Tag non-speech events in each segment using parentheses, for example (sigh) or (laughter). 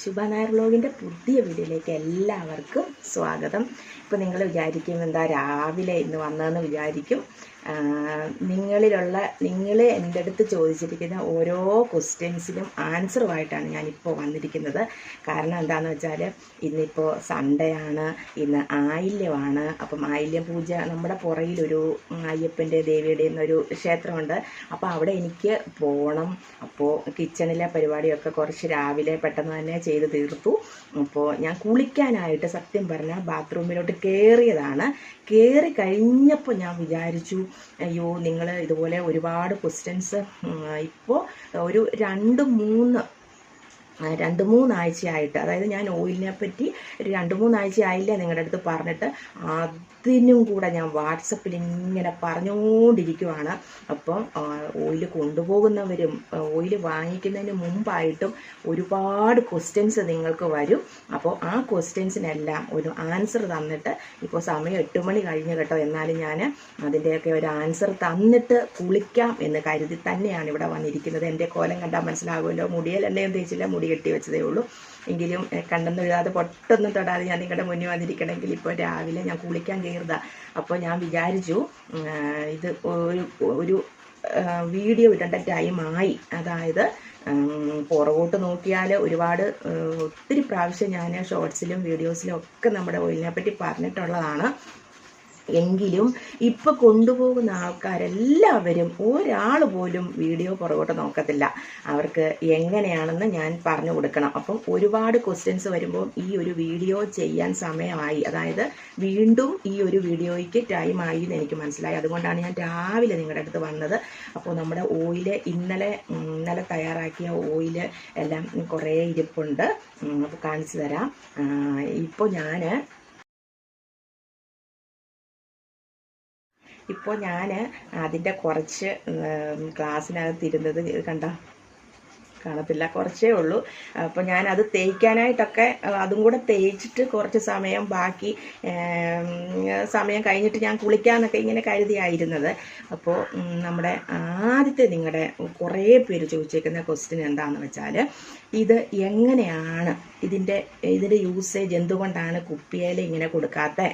ശുഭ നായർ പുതിയ വീഡിയോയിലേക്ക് എല്ലാവർക്കും സ്വാഗതം. ഇപ്പോൾ നിങ്ങൾ വിചാരിക്കും എന്താ രാവിലെ ഇന്ന് വന്നതെന്ന് വിചാരിക്കും. നിങ്ങളിലുള്ള നിങ്ങൾ എന്റെ അടുത്ത് ചോദിച്ചിരിക്കുന്ന ഓരോ ക്വസ്റ്റ്യൻസിനും ആൻസറുമായിട്ടാണ് ഞാനിപ്പോൾ വന്നിരിക്കുന്നത്. കാരണം എന്താണെന്ന് വെച്ചാൽ ഇന്നിപ്പോൾ സൺഡേ ആണ് ഇന്ന് ആയില്യമാണ്. അപ്പം ആയില്യം പൂജ നമ്മുടെ പുറയിലൊരു അയ്യപ്പന്റെ ദേവിയുടെ എന്നൊരു ക്ഷേത്രമുണ്ട്. അപ്പോൾ അവിടെ എനിക്ക് പോകണം അപ്പോൾ കിച്ചണിലെ പരിപാടിയൊക്കെ കുറച്ച് രാവിലെ പെട്ടെന്ന് തന്നെ ചെയ്ത് തീർത്തു. അപ്പോൾ ഞാൻ കുളിക്കാനായിട്ട് സത്യം പറഞ്ഞാൽ ബാത്റൂമിലോട്ട് കയറിയതാണ് കയറി കഴിഞ്ഞപ്പോൾ ഞാൻ വിചാരിച്ചു അയ്യോ നിങ്ങൾ ഇതുപോലെ ഒരുപാട് ക്വസ്റ്റ്യൻസ് ഇപ്പോൾ ഒരു രണ്ട് മൂന്ന് രണ്ട് മൂന്നാഴ്ചയായിട്ട്. അതായത് ഞാൻ ഓയിലിനെ പറ്റി ഒരു രണ്ട് മൂന്നാഴ്ച ആയില്ലേ നിങ്ങളുടെ അടുത്ത് പറഞ്ഞിട്ട്. അതിനും കൂടെ ഞാൻ വാട്സപ്പിൽ ഇങ്ങനെ പറഞ്ഞുകൊണ്ടിരിക്കുവാണ് അപ്പം ഓയിൽ കൊണ്ടുപോകുന്നവരും ഓയിൽ വാങ്ങിക്കുന്നതിന് മുമ്പായിട്ടും ഒരുപാട് ക്വസ്റ്റ്യൻസ് നിങ്ങൾക്ക് വരും. അപ്പോൾ ആ ക്വസ്റ്റ്യൻസിനെല്ലാം ഒരു ആൻസർ തന്നിട്ട് ഇപ്പോൾ സമയം എട്ട് മണി കഴിഞ്ഞ് കേട്ടോ. എന്നാലും ഞാൻ അതിന്റെയൊക്കെ ഒരു ആൻസർ തന്നിട്ട് കുളിക്കാം എന്ന് കരുതി തന്നെയാണ് ഇവിടെ വന്നിരിക്കുന്നത്. എന്റെ കോലം കണ്ടാൽ മനസ്സിലാകുമല്ലോ. മുടിയല്ലേ എണ്ണയും തേച്ചില്ല മുടി കെട്ടി വെച്ചതേ ഉള്ളൂ. എങ്കിലും കണ്ടെന്ന് എഴുതാതെ പൊട്ടൊന്നും തൊടാതെ ഞാൻ നിങ്ങളുടെ മുന്നിൽ വന്നിരിക്കണമെങ്കിൽ ഇപ്പോൾ രാവിലെ ഞാൻ കുളിക്കാൻ കയറുതാ. അപ്പോൾ ഞാൻ വിചാരിച്ചു ഇത് ഒരു ഒരു വീഡിയോ ഇടേണ്ട ടൈമായി അതായത് പുറകോട്ട് നോക്കിയാൽ ഒരുപാട് ഒത്തിരി പ്രാവശ്യം ഞാൻ ഷോർട്സിലും വീഡിയോസിലും ഒക്കെ നമ്മുടെ ഓയിലിനെ പറ്റി പറഞ്ഞിട്ടുള്ളതാണ്. എങ്കിലും ഇപ്പൊ കൊണ്ടുപോകുന്ന ആൾക്കാരെല്ലാവരും ഒരാൾ പോലും വീഡിയോ പുറകോട്ട് നോക്കത്തില്ല. അവർക്ക് എങ്ങനെയാണെന്ന് ഞാൻ പറഞ്ഞു കൊടുക്കണം. അപ്പം ഒരുപാട് ക്വസ്റ്റ്യൻസ് വരുമ്പോൾ ഈ ഒരു വീഡിയോ ചെയ്യാൻ സമയമായി. അതായത് വീണ്ടും ഈ ഒരു വീഡിയോയ്ക്ക് ടൈം ആയി എന്ന് എനിക്ക് മനസ്സിലായി. അതുകൊണ്ടാണ് ഞാൻ രാവിലെ നിങ്ങളുടെ അടുത്ത് വന്നത്. അപ്പോൾ നമ്മുടെ ഓയിൽ ഇന്നലെ ഇന്നലെ തയ്യാറാക്കിയ ഓയിൽ എല്ലാം കുറേ ഇരിപ്പുണ്ട്. അപ്പോൾ കാണിച്ചു തരാം. ഇപ്പോൾ ഞാൻ ഇപ്പോൾ ഞാൻ അതിന്റെ കുറച്ച് ക്ലാസ്സിനകത്ത് ഇരുന്നത് കണ്ട? കാണത്തില്ല. കുറച്ചേ ഉള്ളൂ. അപ്പോൾ ഞാൻ അത് തേയ്ക്കാനായിട്ടൊക്കെ അതും കൂടെ തേച്ചിട്ട് കുറച്ച് സമയം ബാക്കി സമയം കഴിഞ്ഞിട്ട് ഞാൻ കുളിക്കാന്നൊക്കെ ഇങ്ങനെ കരുതിയായിരുന്നത്. അപ്പോൾ നമ്മുടെ ആദ്യത്തെ നിങ്ങളുടെ കുറേ പേര് ചോദിച്ചേക്കുന്ന ക്വസ്റ്റ്യൻ എന്താണെന്ന് വെച്ചാൽ ഇത് എങ്ങനെയാണ് ഇതിന്റെ ഇതിന്റെ യൂസേജ് എന്തുകൊണ്ടാണ് കുപ്പിയേൽ ഇങ്ങനെ കൊടുക്കാത്തത്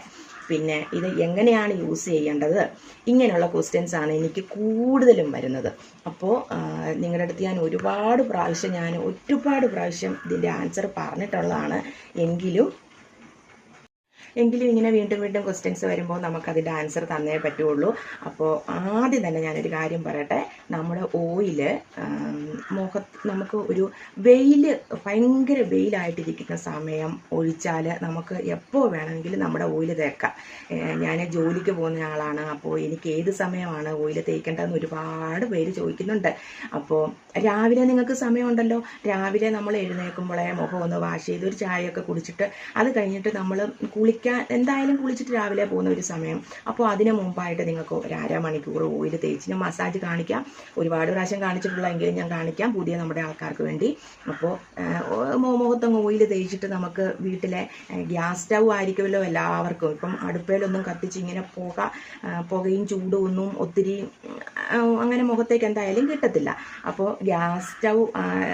പിന്നെ ഇത് എങ്ങനെയാണ് യൂസ് ചെയ്യേണ്ടത്? ഇങ്ങനെയുള്ള ക്വസ്റ്റ്യൻസ് ആണ് എനിക്ക് കൂടുതലും വരുന്നത്. അപ്പോൾ നിങ്ങളുടെ അടുത്ത് ഞാൻ ഒരുപാട് പ്രാവശ്യം ഞാൻ ഒരുപാട് പ്രാവശ്യം ഇതിന്റെ ആൻസർ പറഞ്ഞിട്ടുള്ളതാണ്. എങ്കിലും എങ്കിലും ഇങ്ങനെ വീണ്ടും വീണ്ടും ക്വസ്റ്റ്യൻസ് വരുമ്പോൾ നമുക്കതിന്റെ ആൻസർ തന്നേ പറ്റുള്ളൂ. അപ്പോൾ ആദ്യം തന്നെ ഞാനൊരു കാര്യം പറയട്ടെ. നമ്മുടെ ഓയിൽ മുഖത്ത് നമുക്ക് ഒരു വെയിൽ ഭയങ്കര വെയിലായിട്ടിരിക്കുന്ന സമയം ഒഴിച്ചാൽ നമുക്ക് എപ്പോൾ വേണമെങ്കിലും നമ്മുടെ ഓയിൽ തേക്കാം. ഞാൻ ജോലിക്ക് പോകുന്ന ആളാണ്. അപ്പോൾ എനിക്ക് ഏത് സമയമാണ് ഓയിൽ തേക്കേണ്ടതെന്ന് ഒരുപാട് പേര് ചോദിക്കുന്നുണ്ട്. അപ്പോൾ രാവിലെ നിങ്ങൾക്ക് സമയമുണ്ടല്ലോ. രാവിലെ നമ്മൾ എഴുന്നേൽക്കുമ്പോഴേ മുഖം ഒന്ന് വാഷ് ചെയ്ത് ഒരു ചായയൊക്കെ കുടിച്ചിട്ട് അത് കഴിഞ്ഞിട്ട് നമ്മൾ കുളിക്കാൻ എന്തായാലും കുളിച്ചിട്ട് രാവിലെ പോകുന്ന ഒരു സമയം. അപ്പോൾ അതിന് മുമ്പായിട്ട് നിങ്ങൾക്ക് ഒരു അര മണിക്കൂർ ഓയിൽ തേച്ചിന് മസാജ് കാണിക്കാം. ഒരുപാട് പ്രാവശ്യം കാണിച്ചിട്ടുള്ളതെങ്കിലും ഞാൻ കാണിക്കാം. പുതിയ നമ്മുടെ ആൾക്കാർക്ക് വേണ്ടി. അപ്പോൾ മുഖത്തങ്ങ് ഓയിൽ തേച്ചിട്ട് നമുക്ക് വീട്ടിലെ ഗ്യാസ് സ്റ്റൗ ആയിരിക്കുമല്ലോ എല്ലാവർക്കും. ഇപ്പം അടുപ്പയിലൊന്നും കത്തിച്ച് ഇങ്ങനെ പുക പുകയും ചൂടും ഒന്നും ഒത്തിരി അങ്ങനെ മുഖത്തേക്ക് എന്തായാലും കിട്ടത്തില്ല. അപ്പോൾ ഗ്യാസ് സ്റ്റൗ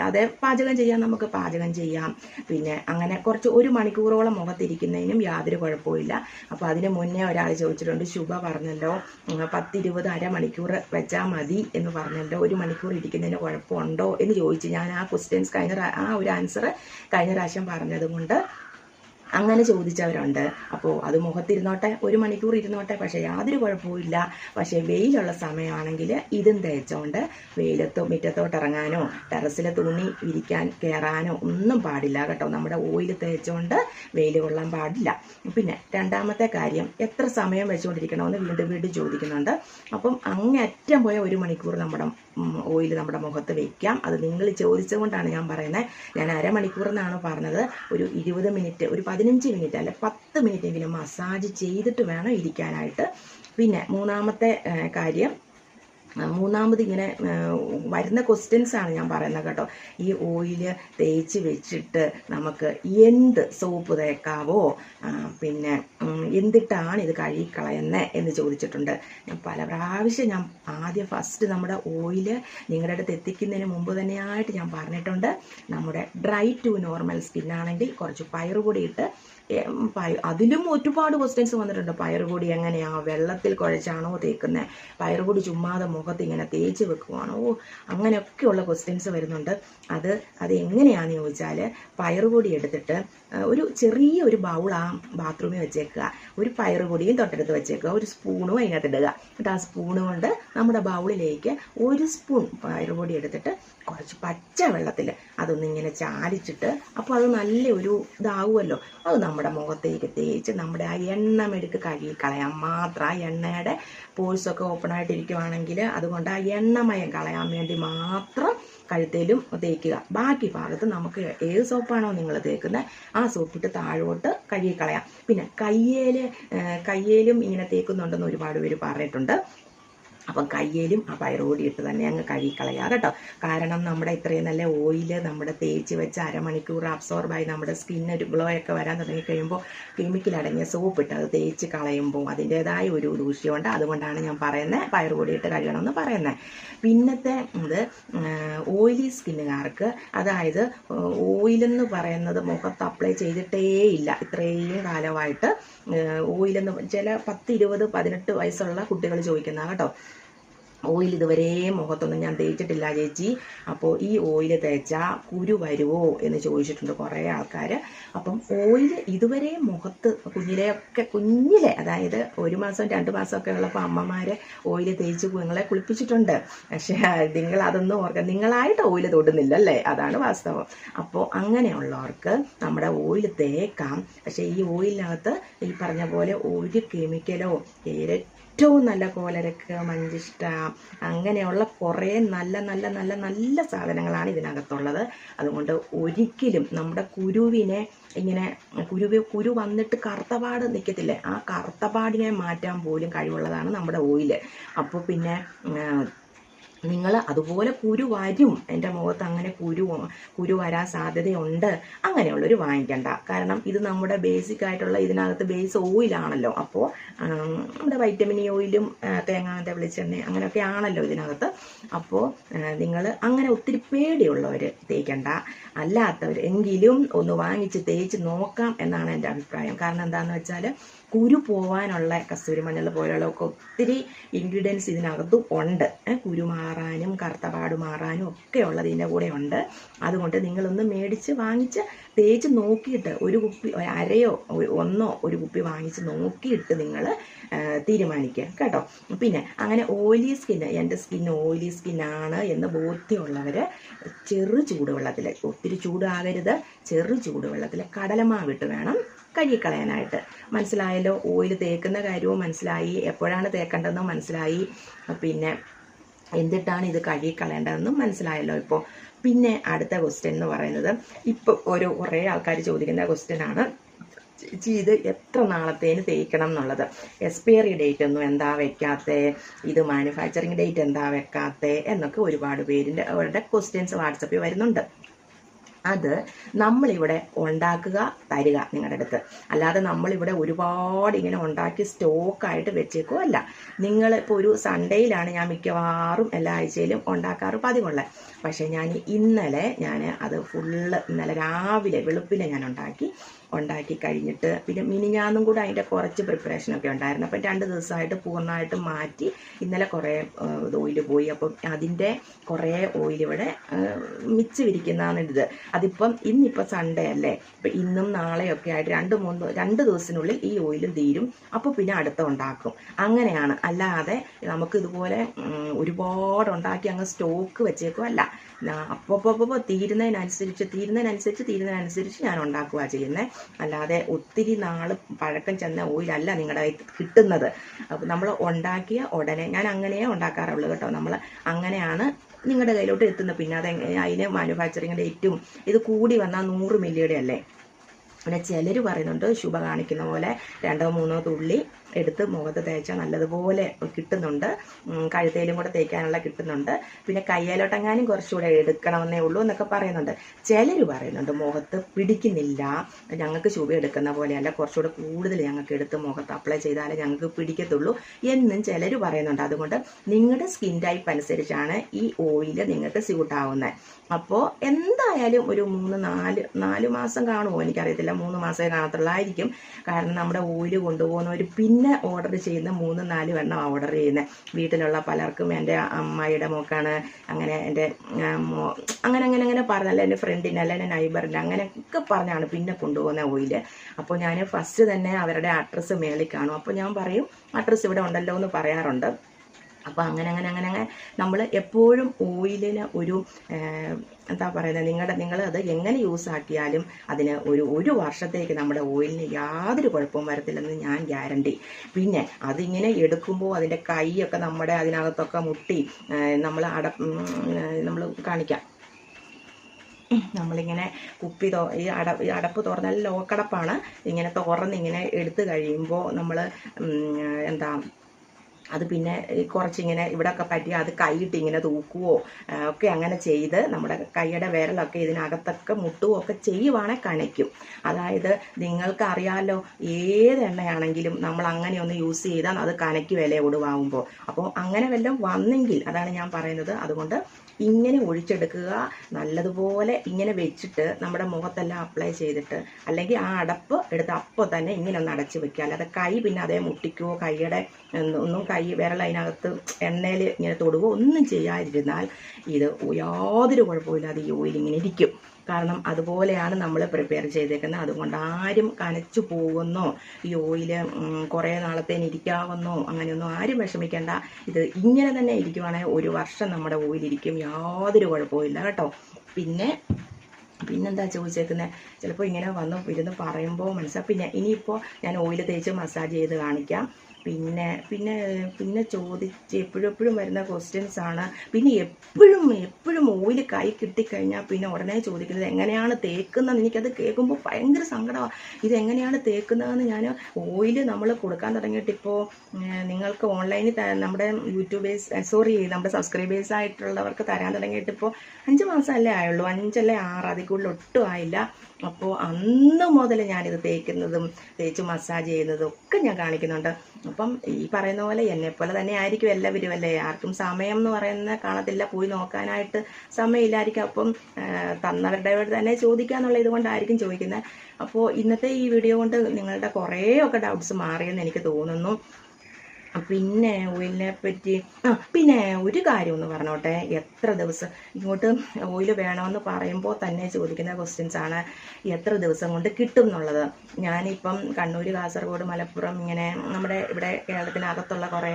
അതേ പാചകം ചെയ്യാൻ നമുക്ക് പാചകം ചെയ്യാം. പിന്നെ അങ്ങനെ കുറച്ച് ഒരു മണിക്കൂറോളം മുഖത്തിരിക്കുന്നതിനും യാതൊരു കുഴപ്പമില്ല. അപ്പോൾ അതിന് മുന്നേ ഒരാൾ ചോദിച്ചിട്ടുണ്ട് ശുഭ പറഞ്ഞല്ലോ പത്തിരുപത് അരമണിക്കൂർ വെച്ചാൽ മതി എന്ന് പറഞ്ഞല്ലോ ഒരു മണിക്കൂർ ഇരിക്കുന്നതിന് കുഴപ്പമുണ്ടോ? എന്ന് ചോദിച്ചു ഞാൻ ആ ക്വസ്റ്റ്യൻസ് കഴിഞ്ഞ ആ ഒരു ആൻസർ കഴിഞ്ഞ പ്രാവശ്യം പറഞ്ഞതുകൊണ്ട് അങ്ങനെ ചോദിച്ചവരുണ്ട്. അപ്പോൾ അത് മുഖത്തിരുന്നോട്ടെ ഒരു മണിക്കൂർ ഇരുന്നോട്ടെ പക്ഷേ യാതൊരു കുഴപ്പമില്ല പക്ഷേ വെയിലുള്ള സമയമാണെങ്കിൽ ഇതും തേച്ചോണ്ട് വെയിലത്തോ മുറ്റത്തോട്ട് ഇറങ്ങാനോ ടെറസിൽ തുണി വിരിക്കാൻ കയറാനോ ഒന്നും പാടില്ല കേട്ടോ. നമ്മുടെ ഓയിൽ തേച്ചോണ്ട് വെയിൽ കൊള്ളാൻ പാടില്ല. പിന്നെ രണ്ടാമത്തെ കാര്യം എത്ര സമയം വെച്ചുകൊണ്ടിരിക്കണമെന്ന് വീണ്ടും വീണ്ടും ചോദിക്കുന്നുണ്ട്. അപ്പം അങ്ങേറ്റം പോയ ഒരു മണിക്കൂർ നമ്മുടെ ഓയിൽ നമ്മുടെ മുഖത്ത് വെക്കാം. അത് നിങ്ങൾ ചോദിച്ചുകൊണ്ടാണ് ഞാൻ പറയുന്നത്. ഞാൻ അരമണിക്കൂർ എന്നാണ് പറഞ്ഞത്. ഒരു ഇരുപത് മിനിറ്റ് ഒരു പതിനഞ്ച് മിനിറ്റ് അല്ലെ പത്ത് മിനിറ്റ് എങ്കിലും മസാജ് ചെയ്തിട്ട് വേണം ഇരിക്കാനായിട്ട്. പിന്നെ മൂന്നാമത്തെ കാര്യം മൂന്നാമത് ഇങ്ങനെ വരുന്ന ക്വസ്റ്റ്യൻസ് ആണ് ഞാൻ പറയുന്നത് കേട്ടോ. ഈ ഓയിൽ തേച്ച് വെച്ചിട്ട് നമുക്ക് എന്ത് സോപ്പ് തേക്കാവോ പിന്നെ എന്തിട്ടാണ് ഇത് കഴുകിക്കളയുന്നത് എന്ന് ചോദിച്ചിട്ടുണ്ട്. ഞാൻ പല പ്രാവശ്യം ഞാൻ ആദ്യം ഫസ്റ്റ് നമ്മുടെ ഓയിൽ നിങ്ങളുടെ അടുത്ത് എത്തിക്കുന്നതിന് മുമ്പ് തന്നെയായിട്ട് ഞാൻ പറഞ്ഞിട്ടുണ്ട്. നമ്മുടെ ഡ്രൈ ടു നോർമൽ സ്കിന്നാണെങ്കിൽ കുറച്ച് പയറുപൊടി ഇട്ട് അതിലും ഒരുപാട് ക്വസ്റ്റ്യൻസ് വന്നിട്ടുണ്ട്. പയറുപൊടി എങ്ങനെയാ? വെള്ളത്തിൽ കുഴച്ചാണോ തേക്കുന്നത് പയറുപൊടി ചുമ്മാതെ മുഖത്ത് ഇങ്ങനെ തേച്ച് വെക്കുവാണോ? ഓ അങ്ങനെയൊക്കെയുള്ള ക്വസ്റ്റ്യൻസ് വരുന്നുണ്ട്. അത് അത് എങ്ങനെയാണെന്ന് ചോദിച്ചാൽ പയറുപൊടി എടുത്തിട്ട് ഒരു ചെറിയ ഒരു ബൗൾ ആ ബാത്റൂമിൽ വെച്ചേക്കുക. ഒരു പയറുപൊടിയും തൊട്ടടുത്ത് വെച്ചേക്കുക. ഒരു സ്പൂണും അതിനകത്ത് ഇടുക. എന്നിട്ട് ആ സ്പൂണ് കൊണ്ട് നമ്മുടെ ബൗളിലേക്ക് ഒരു സ്പൂൺ പയറുപൊടി എടുത്തിട്ട് കുറച്ച് പച്ച വെള്ളത്തിൽ അതൊന്നിങ്ങനെ ചാലിച്ചിട്ട് അപ്പോൾ അത് നല്ല ഒരു ഇതാവുമല്ലോ. അത് നമ്മുടെ മുഖത്തേക്ക് തേച്ച് നമ്മുടെ ആ എണ്ണമെടുക്ക് കഴുകി കളയാം മാത്രം ആ എണ്ണയുടെ പോഴ്സൊക്കെ ഓപ്പൺ ആയിട്ടിരിക്കുവാണെങ്കിൽ അതുകൊണ്ട് ആ എണ്ണമയം കളയാൻ വേണ്ടി മാത്രം കഴുത്തേലും തേക്കുക. ബാക്കി ഭാഗത്ത് നമുക്ക് ഏത് സോപ്പാണോ നിങ്ങൾ തേക്കുന്നത് ആ സോപ്പിട്ട് താഴോട്ട് കഴുകി കളയാം പിന്നെ കയ്യേൽ കയ്യേലും ഇങ്ങനെ തേക്കുന്നുണ്ടെന്ന് ഒരുപാട് പേര് പറഞ്ഞിട്ടുണ്ട്. അപ്പം കയ്യിലും ആ പയറുപൊടി ഇട്ട് തന്നെ അങ്ങ് കഴുകിക്കളയാം. കേട്ടോ. കാരണം നമ്മുടെ ഇത്രയും നല്ല ഓയിൽ നമ്മുടെ തേച്ച് വെച്ച് അരമണിക്കൂർ അബ്സോർബായി നമ്മുടെ സ്കിന്നിന് ഒരു ഗ്ലോ ഒക്കെ വരാൻ തുടങ്ങി കഴിയുമ്പോൾ കെമിക്കൽ അടങ്ങിയ സോപ്പ് ഇട്ട് അത് തേച്ച് കളയുമ്പോൾ അതിന്റെതായ ഒരു ദൂഷ്യമുണ്ട് അതുകൊണ്ടാണ് ഞാൻ പറയുന്നത് പയറുപൊടി ഇട്ട് കഴുകണം എന്ന് പറയുന്നത്. പിന്നത്തെ ഇത് ഓയിലി സ്കിന്നുകാർക്ക് അതായത് ഓയിലെന്ന് പറയുന്നത് മുഖത്ത് അപ്ലൈ ചെയ്തിട്ടേ ഇല്ല ഇത്രയും കാലമായിട്ട് ഓയിലെന്ന് ചില പത്ത് ഇരുപത് പതിനെട്ട് വയസ്സുള്ള കുട്ടികൾ ചോദിക്കുന്ന കേട്ടോ ഓയിൽ ഇതുവരെ മുഖത്തൊന്നും ഞാൻ തേച്ചിട്ടില്ല ചേച്ചി. അപ്പോൾ ഈ ഓയിൽ തേച്ചാൽ കുരു വരുമോ എന്ന് ചോദിച്ചിട്ടുണ്ട് കുറേ ആൾക്കാർ അപ്പം ഓയിൽ ഇതുവരെ മുഖത്ത് കുഞ്ഞിലെയൊക്കെ കുഞ്ഞിലെ അതായത് ഒരു മാസം രണ്ട് മാസമൊക്കെ ഉള്ളപ്പോൾ അമ്മമാർ ഓയിൽ തേച്ച് കുഞ്ഞുങ്ങളെ കുളിപ്പിച്ചിട്ടുണ്ട്. പക്ഷേ നിങ്ങൾ അതൊന്നും ഓർക്കുക നിങ്ങളായിട്ട് ഓയിൽ തൊടുന്നില്ല അല്ലേ അതാണ് വാസ്തവം. അപ്പോൾ അങ്ങനെയുള്ളവർക്ക് നമ്മുടെ ഓയിൽ തേക്കാം. പക്ഷേ ഈ ഓയിലിനകത്ത് ഈ പറഞ്ഞ പോലെ ഒരു കെമിക്കലോ ഏറ്റവും നല്ല കോലരക്ക് മഞ്ചിഷ്ട അങ്ങനെയുള്ള കുറേ നല്ല നല്ല നല്ല നല്ല സാധനങ്ങളാണ് ഇതിനകത്തുള്ളത്. അതുകൊണ്ട് ഒരിക്കലും നമ്മുടെ കുരുവിനെ ഇങ്ങനെ കുരുവി കുരു വന്നിട്ട് കറുത്തപാട് നിൽക്കത്തില്ലേ ആ കറുത്തപാടിനെ മാറ്റാൻ പോലും കഴിവുള്ളതാണ് നമ്മുടെ ഓയിൽ അപ്പോൾ പിന്നെ നിങ്ങൾ അതുപോലെ കുരു വരും. എന്റെ മുഖത്ത് അങ്ങനെ കുരു കുരു വരാൻ സാധ്യതയുണ്ട്. അങ്ങനെയുള്ളൊരു വാങ്ങിക്കണ്ട. കാരണം ഇത് നമ്മുടെ ബേസിക് ആയിട്ടുള്ള ഇതിനകത്ത് ബേസ് ഓയിലാണല്ലോ അപ്പോൾ നമ്മുടെ വൈറ്റമിൻ ഓയിലും തേങ്ങാന്റെ വെളിച്ചെണ്ണ അങ്ങനെയൊക്കെ ആണല്ലോ ഇതിനകത്ത്. അപ്പോൾ നിങ്ങൾ അങ്ങനെ ഒത്തിരി പേടിയുള്ളവർ തേക്കണ്ട. അല്ലാത്തവർ എങ്കിലും ഒന്ന് വാങ്ങിച്ച് തേച്ച് നോക്കാം എന്നാണ് എന്റെ അഭിപ്രായം. കാരണം എന്താണെന്ന് വെച്ചാൽ കുരു പോവാനുള്ള കസ്തൂരി മഞ്ഞൾ പോലെയുള്ള ഒക്കെ ഒത്തിരി ഇൻഗ്രീഡിയൻസ് ഇതിനകത്തും ഉണ്ട്. കുരു മാറാനും കറുത്തപാട് മാറാനും ഒക്കെ ഉള്ളത് ഇതിന്റെ കൂടെ ഉണ്ട്. അതുകൊണ്ട് നിങ്ങളൊന്ന് മേടിച്ച് വാങ്ങിച്ച് തേച്ച് നോക്കിയിട്ട് ഒരു കുപ്പി അരയോ ഒന്നോ ഒരു കുപ്പി വാങ്ങിച്ച് നോക്കിയിട്ട് നിങ്ങൾ തീരുമാനിക്കുക. കേട്ടോ? പിന്നെ അങ്ങനെ ഓയിലി സ്കിൻ എന്റെ സ്കിൻ ഓയിലി സ്കിന്നാണ് എന്ന് ബോധ്യമുള്ളവർ ചെറു ചൂടുവെള്ളത്തിൽ ഒത്തിരി ചൂടാകരുത്. ചെറു ചൂടുവെള്ളത്തിൽ കടലമാവിട്ട് വേണം കഴുകിക്കളയാനായിട്ട്. മനസ്സിലായല്ലോ ഓയിൽ തേക്കുന്ന കാര്യവും മനസ്സിലായി എപ്പോഴാണ് തേക്കേണ്ടതെന്നും മനസ്സിലായി. പിന്നെ എന്തിട്ടാണ് ഇത് കഴുകിക്കളയേണ്ടതെന്നും മനസ്സിലായല്ലോ ഇപ്പോൾ പിന്നെ അടുത്ത ക്വസ്റ്റ്യൻ എന്ന് പറയുന്നത് ഇപ്പോൾ ഒരു കുറേ ആൾക്കാർ ചോദിക്കുന്ന ചെയ്ത് ഇത് എത്ര നാളത്തേന് തേക്കണം എന്നുള്ളത്. എക്സ്പയറി ഡേറ്റ് ഒന്നും എന്താ വെക്കാത്ത? ഇത് മാനുഫാക്ചറിങ് ഡേറ്റ് എന്താ വെക്കാത്ത? എന്നൊക്കെ ഒരുപാട് പേരിന്റെ അവരുടെ ക്വസ്റ്റ്യൻസ് വാട്സപ്പിൽ വരുന്നുണ്ട്. അത് നമ്മളിവിടെ ഉണ്ടാക്കുക തരിക നിങ്ങളുടെ അടുത്ത്. അല്ലാതെ നമ്മളിവിടെ ഒരുപാട് ഇങ്ങനെ ഉണ്ടാക്കി സ്റ്റോക്കായിട്ട് വെച്ചേക്കുമല്ല നിങ്ങൾ ഇപ്പോൾ ഒരു സൺഡേയിലാണ് ഞാൻ മിക്കവാറും എല്ലാ ആഴ്ചയിലും ഉണ്ടാക്കാറ് പതിവുള്ളത്. പക്ഷേ ഞാൻ ഇന്നലെ ഞാൻ അത് ഫുള്ള് ഇന്നലെ രാവിലെ വെളുപ്പിനെ ഞാൻ ഉണ്ടാക്കി. ഉണ്ടാക്കി കഴിഞ്ഞിട്ട് പിന്നെ മിനിഞ്ഞാന്നും കൂടെ അതിന്റെ കുറച്ച് പ്രിപ്പറേഷനൊക്കെ ഉണ്ടായിരുന്നു. അപ്പം രണ്ട് ദിവസമായിട്ട് പൂർണമായിട്ടും മാറ്റി ഇന്നലെ കുറേ ഓയിൽ പോയി. അപ്പം അതിന്റെ കുറേ ഓയിൽ ഇവിടെ മിച്ച് വിരിക്കുന്നതാണ് ഇത്. അതിപ്പം ഇന്നിപ്പോൾ സൺഡേ അല്ലേ? അപ്പം ഇന്നും നാളെയൊക്കെ ആയിട്ട് രണ്ട് മൂന്ന് രണ്ട് ദിവസത്തിനുള്ളിൽ ഈ ഓയിലും തീരും. അപ്പോൾ പിന്നെ അടുത്ത ഉണ്ടാക്കും. അങ്ങനെയാണ്. അല്ലാതെ നമുക്ക് ഇതുപോലെ ഒരുപാട് ഉണ്ടാക്കി അങ്ങ് സ്റ്റോക്ക് വെച്ചേക്കുമല്ല അപ്പോൾ അപ്പോൾ തീരുന്നതിനനുസരിച്ച് തീരുന്നതിനനുസരിച്ച് തീരുന്നതിനനുസരിച്ച് ഞാൻ ഉണ്ടാക്കുക ചെയ്യുന്നത് അല്ലാതെ ഒത്തിരി നാൾ പഴക്കം ചെന്ന ഓയിലല്ല നിങ്ങളുടെ കിട്ടുന്നത്. അപ്പോൾ നമ്മൾ ഉണ്ടാക്കിയ ഉടനെ ഞാൻ അങ്ങനെയേ ഉണ്ടാക്കാറുള്ളൂ കേട്ടോ. നമ്മൾ അങ്ങനെയാണ് നിങ്ങളുടെ കയ്യിലോട്ട് എത്തുന്നത്. പിന്നെ അത് അതിന് മാനുഫാക്ചറിങ് ഡേറ്റും ഇത് കൂടി വന്നാൽ നൂറ് മില്ലിയുടെ അല്ലേ? പിന്നെ ചിലർ പറയുന്നുണ്ട് ശുഭ കാണിക്കുന്ന പോലെ രണ്ടോ മൂന്നോ തുള്ളി എടുത്ത് മുഖത്ത് തേച്ചാൽ നല്ലതുപോലെ കിട്ടുന്നുണ്ട്. കഴുത്തേലും കൂടെ തേക്കാനുള്ള കിട്ടുന്നുണ്ട്. പിന്നെ കയ്യേലോട്ടെങ്ങാനും കുറച്ചുകൂടെ എടുക്കണമെന്നേ ഉള്ളൂ എന്നൊക്കെ പറയുന്നുണ്ട്. ചിലർ പറയുന്നുണ്ട് മുഖത്ത് പിടിക്കുന്നില്ല. ഞങ്ങൾക്ക് ശുഭ എടുക്കുന്ന പോലെയല്ല. കുറച്ചുകൂടെ കൂടുതൽ ഞങ്ങൾക്ക് എടുത്ത് മുഖത്ത് അപ്ലൈ ചെയ്താലേ ഞങ്ങൾക്ക് പിടിക്കത്തുള്ളൂ എന്നും ചിലർ പറയുന്നുണ്ട്. അതുകൊണ്ട് നിങ്ങളുടെ സ്കിൻ ടൈപ്പ് അനുസരിച്ചാണ് ഈ ഓയിൽ നിങ്ങൾക്ക് സ്യൂട്ടാവുന്നത് അപ്പോൾ എന്തായാലും ഒരു മൂന്ന് നാല് നാല് മാസം കാണുമോ എനിക്കറിയത്തില്ല. മൂന്ന് മാസമേ കാണത്തുള്ളായിരിക്കും കാരണം നമ്മുടെ ഓയിൽ കൊണ്ടുപോകുന്നവർ പിന്നെ ഓർഡർ ചെയ്യുന്ന മൂന്ന് നാല് എണ്ണം ഓർഡർ ചെയ്യുന്നത് വീട്ടിലുള്ള പലർക്കും എന്റെ അമ്മായിയുടെ മോക്കാണ് അങ്ങനെ എന്റെ അങ്ങനെ അങ്ങനെ അങ്ങനെ പറഞ്ഞല്ല എന്റെ ഫ്രണ്ടിന് അല്ല എന്റെ നൈബറിന്റെ അങ്ങനെയൊക്കെ പറഞ്ഞാണ് പിന്നെ കൊണ്ടുപോകുന്ന ഓയിൽ അപ്പോൾ ഞാൻ ഫസ്റ്റ് തന്നെ അവരുടെ അഡ്രസ്സ് മേളിൽ കാണും. അപ്പോൾ ഞാൻ പറയും അഡ്രസ്സ് ഇവിടെ ഉണ്ടല്ലോ എന്ന് പറയാറുണ്ട്. അപ്പോൾ അങ്ങനെ അങ്ങനെ അങ്ങനെ അങ്ങനെ നമ്മൾ എപ്പോഴും ഓയിലിന് ഒരു എന്താ പറയുന്നത് നിങ്ങളുടെ നിങ്ങൾ അത് എങ്ങനെ യൂസ് ആക്കിയാലും അതിന് ഒരു ഒരു വർഷത്തേക്ക് നമ്മുടെ ഓയിലിന് യാതൊരു കുഴപ്പവും വരത്തില്ലെന്ന് ഞാൻ ഗ്യാരണ്ടി. പിന്നെ അതിങ്ങനെ എടുക്കുമ്പോൾ അതിന്റെ കൈയൊക്കെ നമ്മുടെ അതിനകത്തൊക്കെ മുട്ടി നമ്മൾ അട നമ്മൾ കാണിക്കാം. നമ്മളിങ്ങനെ കുപ്പി തോ ഈ അട ഈ അടപ്പ് തുറന്നാൽ ലോക്കടപ്പാണ്. ഇങ്ങനെ തുറന്ന് ഇങ്ങനെ എടുത്തു കഴിയുമ്പോൾ നമ്മൾ എന്താ അത് പിന്നെ കുറച്ചിങ്ങനെ ഇവിടെയൊക്കെ പറ്റി അത് കൈയിട്ട് ഇങ്ങനെ തൂക്കുവോ ഒക്കെ അങ്ങനെ ചെയ്ത് നമ്മുടെ കൈയുടെ വിരലൊക്കെ ഇതിനകത്തൊക്കെ മുട്ടുകയോ ഒക്കെ ചെയ്യുവാണെങ്കിൽ കനയ്ക്കും അതായത് നിങ്ങൾക്ക് അറിയാമല്ലോ ഏത് എണ്ണയാണെങ്കിലും നമ്മൾ അങ്ങനെ ഒന്ന് യൂസ് ചെയ്താൽ അത് കനയ്ക്ക് വില ഒടുവാകുമ്പോൾ അപ്പോൾ അങ്ങനെ വല്ലതും വന്നെങ്കിൽ അതാണ് ഞാൻ പറയുന്നത്. അതുകൊണ്ട് ഇങ്ങനെ ഒഴിച്ചെടുക്കുക നല്ലതുപോലെ ഇങ്ങനെ വെച്ചിട്ട് നമ്മുടെ മുഖത്തെല്ലാം അപ്ലൈ ചെയ്തിട്ട് അല്ലെങ്കിൽ ആ അടപ്പ് എടുത്ത് അപ്പോൾ തന്നെ ഇങ്ങനെ ഒന്ന് അടച്ച് വെക്കുക. അല്ലാതെ കൈ പിന്നെ അതേ മുട്ടിക്കുവോ കൈയുടെ ഒന്നും- കൈ വിരൽ അതിനകത്ത് എണ്ണയിൽ ഇങ്ങനെ തൊടുകയോ ഒന്നും ചെയ്യാതിരുന്നാൽ ഇത് യാതൊരു കുഴപ്പമില്ലാതെ ഈ ഓയിൽ ഇങ്ങനെ ഇരിക്കും. കാരണം അതുപോലെയാണ് നമ്മൾ പ്രിപ്പയർ ചെയ്തേക്കുന്നത്. അതുകൊണ്ട് ആരും കനച്ചു പോകുന്നോ ഈ ഓയിൽ കുറേ നാളത്തേന് ഇരിക്കാവുന്നോ അങ്ങനെയൊന്നും ആരും വിഷമിക്കേണ്ട. ഇത് ഇങ്ങനെ തന്നെ ഇരിക്കുവാണെങ്കിൽ ഒരു വർഷം നമ്മുടെ ഓയിലിരിക്കും യാതൊരു കുഴപ്പമില്ല കേട്ടോ. പിന്നെ പിന്നെന്താ ചോദിച്ചേക്കുന്നത് ചിലപ്പോൾ ഇങ്ങനെ വന്ന് ഇരുന്ന് പറയുമ്പോൾ മനസ്സിലാവും പിന്നെ ഇനിയിപ്പോൾ ഞാൻ ഓയിൽ തേച്ച് മസാജ് ചെയ്ത് കാണിക്കാം. പിന്നെ പിന്നെ പിന്നെ ചോദിച്ച് എപ്പോഴും എപ്പോഴും വരുന്ന ക്വസ്റ്റ്യൻസ് ആണ്. പിന്നെ എപ്പോഴും എപ്പോഴും ഓയിൽ കൈ കിട്ടിക്കഴിഞ്ഞാൽ പിന്നെ ഉടനെ ചോദിക്കുന്നത് എങ്ങനെയാണ് തേക്കുന്നത് എനിക്കത് കേൾക്കുമ്പോൾ ഭയങ്കര സങ്കടമാണ് ഇതെങ്ങനെയാണ് തേക്കുന്നതെന്ന് ഞാൻ ഓയിൽ നമ്മൾ കൊടുക്കാൻ തുടങ്ങിയിട്ട് ഇപ്പോൾ നിങ്ങൾക്ക് ഓൺലൈനിൽ നമ്മുടെ യൂട്യൂബേഴ്സ് സോറി നമ്മുടെ സബ്സ്ക്രൈബേഴ്സ് ആയിട്ടുള്ളവർക്ക് തരാൻ തുടങ്ങിയിട്ട് ഇപ്പോൾ അഞ്ച് മാസമല്ലേ ആയുള്ളൂ. അഞ്ചല്ലേ ആറ് അതിൽ കൂടുതൽ ഒട്ടും ആയില്ല. അപ്പോൾ അന്ന് മുതൽ ഞാനിത് തേക്കുന്നതും തേച്ച് മസാജ് ചെയ്യുന്നതും ഒക്കെ ഞാൻ കാണിക്കുന്നുണ്ട്. അപ്പം ഈ പറയുന്ന പോലെ എന്നെപ്പോലെ തന്നെ ആയിരിക്കും എല്ലാവരും അല്ലേ ആർക്കും സമയം എന്ന് പറയുന്ന കാണത്തില്ല. പോയി നോക്കാനായിട്ട് സമയമില്ലായിരിക്കും. അപ്പം തന്നവരുടെ തന്നെ ചോദിക്കാന്നുള്ള ഇതുകൊണ്ടായിരിക്കും ചോദിക്കുന്നത് അപ്പോൾ ഇന്നത്തെ ഈ വീഡിയോ കൊണ്ട് നിങ്ങളുടെ കുറേയൊക്കെ ഡൗട്ട്സ് മാറിയെന്ന് എനിക്ക് തോന്നുന്നു. പിന്നെ ഓയിലിനെ പറ്റി ആ പിന്നെ ഒരു കാര്യം ഒന്ന് പറഞ്ഞോട്ടെ. എത്ര ദിവസം ഇങ്ങോട്ട് ഓയിൽ വേണമെന്ന് പറയുമ്പോൾ തന്നെ ചോദിക്കുന്ന ക്വസ്റ്റ്യൻസ് ആണ് എത്ര ദിവസം കൊണ്ട് കിട്ടും എന്നുള്ളത്. ഞാനിപ്പം കണ്ണൂർ കാസർഗോഡ് മലപ്പുറം ഇങ്ങനെ നമ്മുടെ ഇവിടെ കേരളത്തിനകത്തുള്ള കുറേ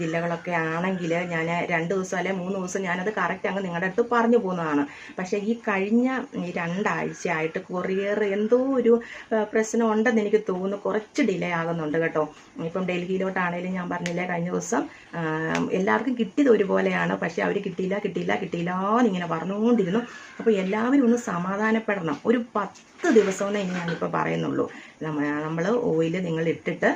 ജില്ലകളൊക്കെ ആണെങ്കിൽ ഞാൻ രണ്ട് ദിവസം അല്ലെങ്കിൽ മൂന്ന് ദിവസം ഞാനത് കറക്റ്റ് അങ്ങ് നിങ്ങളുടെ അടുത്ത് പറഞ്ഞു പോകുന്നതാണ്. പക്ഷേ ഈ കഴിഞ്ഞ ഈ രണ്ടാഴ്ചയായിട്ട് കൊറിയർ എന്തോ ഒരു പ്രശ്നം ഉണ്ടെന്ന് എനിക്ക് തോന്നുന്നു. കുറച്ച് ഡിലേ ആകുന്നുണ്ട് കേട്ടോ. ഇപ്പം ഡൽഹിയിലോട്ടാണേലും ഞാൻ പറഞ്ഞില്ലേ കഴിഞ്ഞ ദിവസം എല്ലാവർക്കും കിട്ടിയത് ഒരുപോലെയാണ്. പക്ഷെ അവർ കിട്ടിയില്ല കിട്ടിയില്ല കിട്ടിയില്ല എന്നിങ്ങനെ പറഞ്ഞുകൊണ്ടിരുന്നു. അപ്പോൾ എല്ലാവരും ഒന്ന് സമാധാനപ്പെടണം. ഒരു പത്ത് ദിവസമെന്നേ ഞാനിപ്പോൾ പറയുന്നുള്ളൂ. നമ്മൾ ഓയിൽ നിങ്ങൾ ഇട്ടിട്ട്